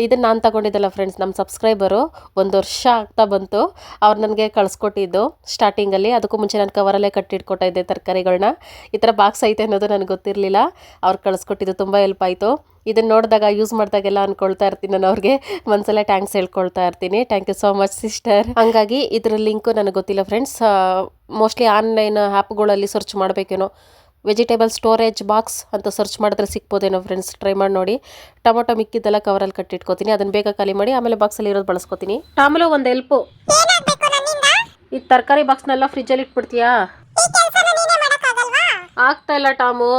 ಇದನ್ನು ನಾನು ತಗೊಂಡಿದ್ದಲ್ಲ ಫ್ರೆಂಡ್ಸ್ ನಮ್ಮ ಸಬ್ಸ್ಕ್ರೈಬರು ಒಂದು ವರ್ಷ ಆಗ್ತಾ ಬಂತು. ಅವ್ರು ನನಗೆ ಕಳಿಸ್ಕೊಟ್ಟಿದ್ದು ಸ್ಟಾರ್ಟಿಂಗಲ್ಲಿ ಅದಕ್ಕೂ ಮುಂಚೆ ನಾನು ಕವರಲ್ಲೇ ಕಟ್ಟಿಟ್ಕೊಟ್ಟಿದ್ದೆ ಇದ್ದೆ ತರಕಾರಿಗಳನ್ನ ಈ ಥರ ಬಾಕ್ಸ್ ಐತೆ ಅನ್ನೋದು ನನಗೆ ಗೊತ್ತಿರಲಿಲ್ಲ. ಅವ್ರು ಕಳಿಸ್ಕೊಟ್ಟಿದ್ದು ತುಂಬ ಹೆಲ್ಪ್ ಆಯಿತು. ಇದನ್ನು ನೋಡಿದಾಗ ಯೂಸ್ ಮಾಡಿದಾಗೆಲ್ಲ ಅಂದ್ಕೊಳ್ತಾ ಇರ್ತೀನಿ ನಾನು ಅವ್ರಿಗೆ. ಒಂದ್ಸಲ ಟ್ಯಾಂಕ್ಸ್ ಹೇಳ್ಕೊಳ್ತಾ ಇರ್ತೀನಿ. Thank you so much sister ಹಂಗಾಗಿ ಇದ್ರ ಲಿಂಕು ನನಗೆ ಗೊತ್ತಿಲ್ಲ ಫ್ರೆಂಡ್ಸ್ ಮೋಸ್ಟ್ಲಿ ಆನ್ಲೈನ್ ಆ್ಯಪ್ಗಳಲ್ಲಿ ಸರ್ಚ್ ಮಾಡಬೇಕೇನೋ. ವೆಜಿಟೇಬಲ್ ಸ್ಟೋರೇಜ್ ಬಾಕ್ಸ್ ಅಂತ ಸರ್ಚ್ ಮಾಡಿದ್ರೆ ಸಿಗ್ಬೋದೇನೋ ಫ್ರೆಂಡ್ಸ್ ಟ್ರೈ ಮಾಡಿ ನೋಡಿ. ಟೊಮೊಟೊ ಮಿಕ್ಕಿದ್ದೆಲ್ಲ ಕವರಲ್ಲಿ ಕಟ್ಟಿಟ್ಕೋತೀನಿ. ಅದನ್ನು ಬೇಗ ಖಾಲಿ ಮಾಡಿ ಆಮೇಲೆ ಬಾಕ್ಸಲ್ಲಿ ಇರೋದು ಬಳಸ್ಕೋತೀನಿ. ಆಮೇಲೆ ಒಂದು ಹೆಲ್ಪು ಈ ತರಕಾರಿ ಬಾಕ್ಸ್ನೆಲ್ಲ ಫ್ರಿಜ್ಜಲ್ಲಿ ಇಟ್ಬಿಡ್ತೀಯಾ? ಆಗ್ತಾ ಇಲ್ಲ ಟಾಮು.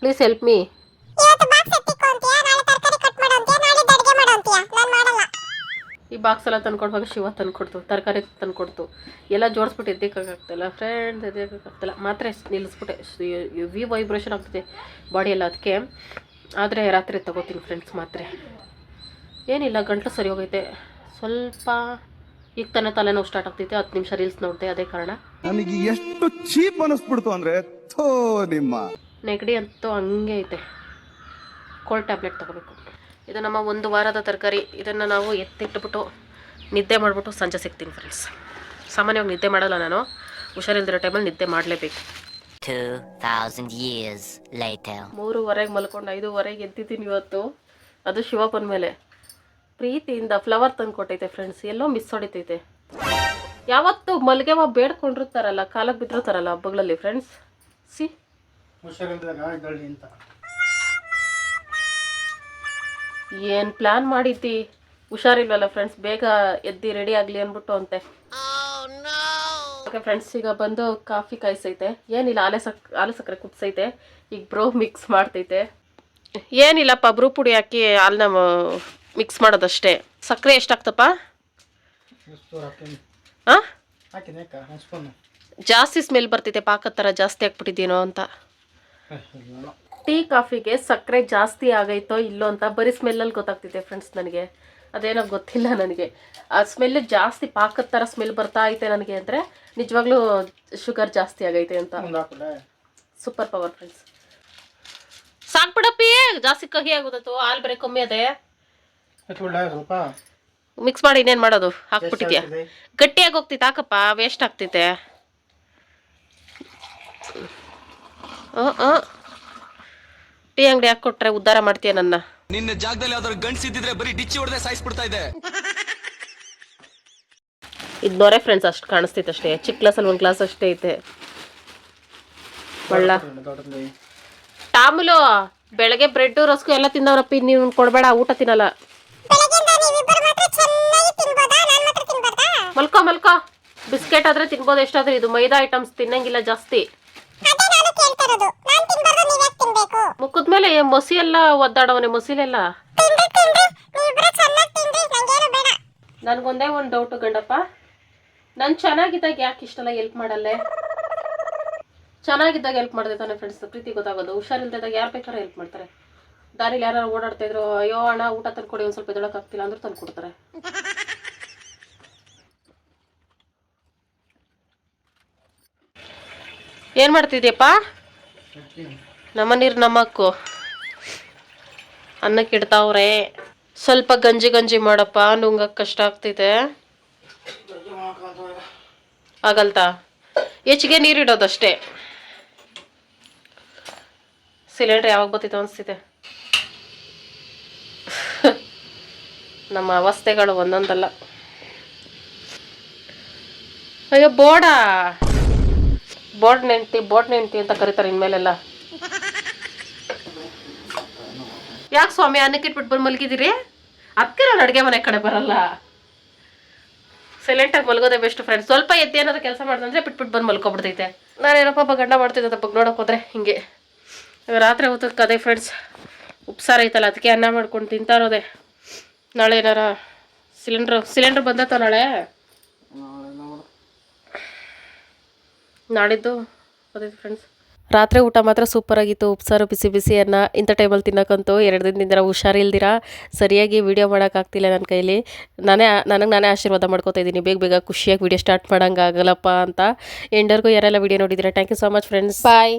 ಪ್ಲೀಸ್ ಹೆಲ್ಪ್ ಮೀ ಈ ಬಾಕ್ಸ್ ಎಲ್ಲ ತಂದ್ಕೊಡುವಾಗ ಶಿವ ತಂದ್ಕೊಡ್ತು ತರಕಾರಿ ತಂದ್ಕೊಡ್ತು. ಎಲ್ಲ ಜೋಡಿಸ್ಬಿಟ್ಟು ಎದ್ದಕ್ಕಾಗ್ತಾಯಿಲ್ಲ ಫ್ರೆಂಡ್ಸ್ ಎದ್ದಕ್ಕಾಗ್ತಿಲ್ಲ ಮಾತ್ರ ನಿಲ್ಲಿಸ್ಬಿಟ್ಟೆ. ವಿ ವೈಬ್ರೇಷನ್ ಆಗ್ತದೆ ಬಾಡಿ ಎಲ್ಲ ಅದಕ್ಕೆ. ಆದರೆ ರಾತ್ರಿ ತಗೋತೀನಿ ಫ್ರೆಂಡ್ಸ್ ಮಾತ್ರೆ. ಏನಿಲ್ಲ ಗಂಟು ಸರಿ ಹೋಗೈತೆ. ಸ್ವಲ್ಪ ಈಗ ತಾನೇ ತಲೆನೋವು ಸ್ಟಾರ್ಟ್ ಆಗ್ತೈತೆ ಹತ್ತು ನಿಮಿಷ ರೀಲ್ಸ್ ನೋಡಿದೆ ಅದೇ ಕಾರಣ. ನನಗೆ ಎಷ್ಟು ಚೀಪ್ ಅನಿಸ್ಬಿಡ್ತು ಅಂದ್ರೆ ಥೋ ನಿಮ್ಮ. ನೆಗಡಿ ಅಂತೂ ಹಂಗೆ ಐತೆ. ಕೋಲ್ಡ್ ಟ್ಯಾಬ್ಲೆಟ್ ತಗೋಬೇಕು. ಇದು ನಮ್ಮ ಒಂದು ವಾರದ ತರಕಾರಿ. ಇದನ್ನು ನಾವು ಎತ್ತಿಟ್ಬಿಟ್ಟು ನಿದ್ದೆ ಮಾಡಿಬಿಟ್ಟು ಸಂಜೆ ಸಿಗ್ತೀನಿ ಫ್ರೆಂಡ್ಸ್ ಸಾಮಾನ್ಯವಾಗಿ ನಿದ್ದೆ ಮಾಡಲ್ಲ ನಾನು. ಹುಷಾರಿಲ್ದಿರೋ ಟೈಮಲ್ಲಿ ನಿದ್ದೆ ಮಾಡಲೇಬೇಕು. 2000 years later. ಮೂರುವರೆಗೆ ಮಲ್ಕೊಂಡು ಐದುವರೆಗೆ ಎದ್ದಿದ್ದೀನಿ ಇವತ್ತು. ಅದು ಶಿವಪ್ಪನ ಮೇಲೆ. ಪ್ರೀತಿಯಿಂದ ಫ್ಲವರ್ ತಂದು ಕೊಟ್ಟೈತೆ ಫ್ರೆಂಡ್ಸ್ ಎಲ್ಲೋ ಮಿಸ್ ಹೊಡಿತೈತೆ. ಯಾವತ್ತು ಮಲ್ಗೆವ ಬೇಡ್ಕೊಂಡಿರ್ತಾರಲ್ಲ ಕಾಲಕ್ಕೆ ಬಿದ್ದಿರ್ತಾರಲ್ಲ ಹಬ್ಬಗಳಲ್ಲಿ ಫ್ರೆಂಡ್ಸ್ ಸಿ. ಏನು ಪ್ಲ್ಯಾನ್ ಮಾಡಿದ್ದಿ? ಹುಷಾರಿಲ್ವಲ್ಲ ಫ್ರೆಂಡ್ಸ್ ಬೇಗ ಎದ್ದಿ ರೆಡಿ ಆಗಲಿ ಅಂದ್ಬಿಟ್ಟು ಅಂತೆ. ಓಕೆ ಫ್ರೆಂಡ್ಸ್ ಈಗ ಬಂದು ಕಾಫಿ ಕಾಯಿಸೈತೆ. ಏನಿಲ್ಲ, ಆಲೆ ಸಕ್, ಆಲೆ ಸಕ್ಕರೆ ಕುದಿಸೈತೆ. ಈಗ ಬ್ರೋ ಮಿಕ್ಸ್ ಮಾಡ್ತೈತೆ. ಏನಿಲ್ಲಪ್ಪ ಬ್ರೂ ಪುಡಿ ಹಾಕಿ ಹಾಲನ್ನ ಮಿಕ್ಸ್ ಮಾಡೋದಷ್ಟೇ. ಸಕ್ಕರೆ ಎಷ್ಟಾಗ್ತಪ್ಪ? ಜಾಸ್ತಿ ಸ್ಮೆಲ್ ಬರ್ತಿದೆ, ಪಾಕದ ಥರ ಜಾಸ್ತಿ ಹಾಕ್ಬಿಟ್ಟಿದ್ದೀನೋ ಅಂತ. ಟೀ ಕಾಫಿಗೆ ಸಕ್ಕರೆ ಜಾಸ್ತಿ ಆಗೈತೋ ಇಲ್ಲೋ ಅಂತ ಬರೀ ಸ್ಮೆಲ್ಲಲ್ಲಿ ಗೊತ್ತಾಗ್ತಿದೆ ಫ್ರೆಂಡ್ಸ್ ನನಗೆ. ಅದೇನೋ ಗೊತ್ತಿಲ್ಲ ನನಗೆ. ಆ ಸ್ಮೆಲ್ ಜಾಸ್ತಿ ಪಾಕದ ಥರ ಸ್ಮೆಲ್ ಬರ್ತಾ ಐತೆ ನನಗೆ ಅಂದರೆ ನಿಜವಾಗ್ಲೂ ಶುಗರ್ ಜಾಸ್ತಿ ಆಗೈತೆ ಅಂತ. ಸೂಪರ್ ಪವರ್ ಫ್ರೆಂಡ್ಸ್ ಸಾಕ್ಬಿಡಪ್ಪಿ, ಜಾಸ್ತಿ ಕಹಿ ಆಗೋದತ್ತು, ಹಾಲು ಬರೀ ಕಮ್ಮಿ ಅದೇ. ಸ್ವಲ್ಪ. ಮಿಕ್ಸ್ ಮಾಡಿ ಇನ್ನೇನ್ ಮಾಡೋದು? ಹಾಕ್ಬಿಟ್ಟಿದ್ಯಾ? ಗಟ್ಟಿಯಾಗಿ ಹೋಗ್ತಿತ್ತು ಹಾಕಪ್ಪ ವೇಸ್ಟ್ ಆಗ್ತೈತೆ ಟೀ ಅಂಗಡಿ ಹಾಕ್ಕೊಟ್ರೆ ಉದ್ಧಾರ ಮಾಡ್ತೀಯ ನನ್ನ. ನಿನ್ನ ಜಾಗದಲ್ಲಿ ಯಾವ್ದಾದ್ರು ಗಂಡ್ಸಿದ್ರೆ ಬರೀ ಡಿಚ್ಚಿ ಹೊಡೆದೇ ಸಾಯಿಸ್ಬಿಡ್ತಾ ಇದೆ. ಇದ್ನೋರೆ ನೊರೆ ಫ್ರೆಂಡ್ಸ್ ಅಷ್ಟು ಕಾಣಿಸ್ತಿತ್ತು ಅಷ್ಟೇ. ಚಿಕ್ಕ ಗ್ಲಾಸಲ್ಲಿ ಒಂದು ಗ್ಲಾಸ್ ಅಷ್ಟೇ ಐತೆ. ಒಳ್ಳ ಟಾಮುಲು ಬೆಳಗ್ಗೆ ಬ್ರೆಡ್ ರಸ್ಕು ಎಲ್ಲ ತಿಂದವ್ರಪ್ಪ ನೀವು ಕೊಡಬೇಡ ಊಟ ತಿನ್ನಲ್ಲ. ಮಲ್ಕೋ ಮಲ್ಕೋ. ಬಿಸ್ಕೆಟ್ ಆದ್ರೆ ತಿನ್ಬೋದು ಎಷ್ಟಾದ್ರೆ ಇದು ಮೈದಾ ಐಟಮ್ಸ್ ತಿನ್ನಂಗಿಲ್ಲ ಜಾಸ್ತಿ. ಮುಖದ ಮೇಲೆ ಮೊಸಿ ಎಲ್ಲ ಒದ್ದಾಡವನೆ ಮಸಿಲೆಲ್ಲ. ನನ್ಗೊಂದೇ ಒಂದು ಡೌಟ್ ಗಂಡಪ್ಪ. ನಾನು ಚೆನ್ನಾಗಿದ್ದಾಗ ಯಾಕೆ ಇಷ್ಟೆಲ್ಲ ಹೆಲ್ಪ್ ಮಾಡಲ್ಲೇ? ಚೆನ್ನಾಗಿದ್ದಾಗ ಹೆಲ್ಪ್ ಮಾಡಿದೆ ತಾನೆ ಫ್ರೆಂಡ್ಸ್ ಪ್ರೀತಿ ಗೊತ್ತಾಗೋದು. ಹುಷಾರಿಲ್ದಾಗ ಯಾರು ಬೇಕಾದ್ರೆ ಹೆಲ್ಪ್ ಮಾಡ್ತಾರೆ. ದಾರಿಲಿ ಯಾರು ಓಡಾಡ್ತಾ ಇದ್ರು, ಅಯ್ಯೋ ಅಣ್ಣ, ಊಟ ತಂದ್ಕೊಡಿ, ಒಂದ್ ಸ್ವಲ್ಪ ಎದೊಳಕ್ಕಾಗ್ತಿಲ್ಲ ಅಂದ್ರೆ ತಂದು ಕೊಡ್ತಾರೆ ಏನು ಮಾಡ್ತಿದ್ಯಪ್ಪ? ನಮ್ಮ ನೀರು ನಮ್ಮಕ್ಕು ಅನ್ನಕ್ಕೆ ಇಡ್ತಾವ್ರೆ ಸ್ವಲ್ಪ ಗಂಜಿ ಗಂಜಿ ಮಾಡಪ್ಪ ನುಂಗಕ್ಕೆ ಕಷ್ಟ ಆಗ್ತಿದೆ. ಆಗಲ್ತಾ? ಹೆಚ್ಚಿಗೆ ನೀರಿಡೋದಷ್ಟೇ ಸಿಲಿಂಡ್ರ್ ಯಾವಾಗ ಬರ್ತಿತ್ತು ಅನಿಸ್ತಿದೆ. ನಮ್ಮ ಅವಸ್ಥೆಗಳು ಒಂದೊಂದಲ್ಲ. ಅಯ್ಯೋ ಬೋಡ ಬೋರ್ಡ್ ನೆಂಟಿ ಬೋರ್ಡ್ ನೆಂಟಿ ಅಂತ ಕರೀತಾರೆ ಇನ್ಮೇಲೆಲ್ಲ. ಯಾಕೆ ಸ್ವಾಮಿ, ಅನ್ನಕ್ಕೆ ಇಟ್ಬಿಟ್ಟು ಬಂದು ಮಲಗಿದ್ದೀರಿ? ಅದಕ್ಕೆ ನಾನು ಅಡುಗೆ ಮನೆ ಕಡೆ ಬರಲ್ಲ. ಸೈಲೆಂಟಾಗಿ ಮಲ್ಗೋದೇ ಬೆಸ್ಟ್ ಫ್ರೆಂಡ್ ಸ್ವಲ್ಪ ಎದ್ದು ಏನಾದ್ರು ಕೆಲಸ ಮಾಡ್ದಂದ್ರೆ ಬಿಟ್ಬಿಟ್ಟು ಬಂದು ಮಲ್ಕೊಬಿಡ್ತೈತೆ. ನಾನೇನಪ್ಪ ಗಂಡ ಮಾಡ್ತಿದ್ದೆ ಬಗ್ಗೆ ನೋಡೋಕೆ ಹೋದ್ರೆ ಹಿಂಗೆ. ರಾತ್ರಿ ಹೋದಕ್ಕೆ ಅದೇ ಫ್ರೆಂಡ್ಸ್ ಉಪ್ಸಾರ ಐತಲ್ಲ, ಅದಕ್ಕೆ ಅನ್ನ ಮಾಡ್ಕೊಂಡು ತಿಂತಾ ಇರೋದೆ. ನಾಳೆ ಏನಾರ ಸಿಲಿಂಡ್ರ್ ಸಿಲಿಂಡ್ರ್ ಬಂದತ್ತ ನಾಳೆ? ನಾಳಿದ್ದು ಅದೇ ಫ್ರೆಂಡ್ಸ್ ರಾತ್ರಿ ಊಟ ಮಾತ್ರ ಸೂಪರ್ ಆಗಿತ್ತು. ಉಪ್ಸಾರು ಬಿಸಿ ಬಿಸಿ ಅನ್ನ ಇಂಥ ಟೈಮಲ್ಲಿ ತಿನ್ನೋಕ್ಕಂತೂ ಎರಡು ದಿನದಿಂದ ಹುಷಾರಿಲ್ದಿರ ಸರಿಯಾಗಿ ವಿಡಿಯೋ ಮಾಡೋಕ್ಕಾಗ್ತಿಲ್ಲ ನನ್ನ ಕೈಲಿ. ನಾನೇ ನನಗೆ ನಾನೇ ಆಶೀರ್ವಾದ ಮಾಡ್ಕೋತಾ ಇದ್ದೀನಿ. ಬೇಗ ಬೇಗ ಖುಷಿಯಾಗಿ ವೀಡಿಯೋ ಸ್ಟಾರ್ಟ್ ಮಾಡೋಂಗಾಗಲ್ಲಪ್ಪ ಅಂತ. ಎಂಡರ್ಗೂ ಯಾರೆಲ್ಲ ವಿಡಿಯೋ ನೋಡಿದ್ದೀರಾ thank you so much friends bye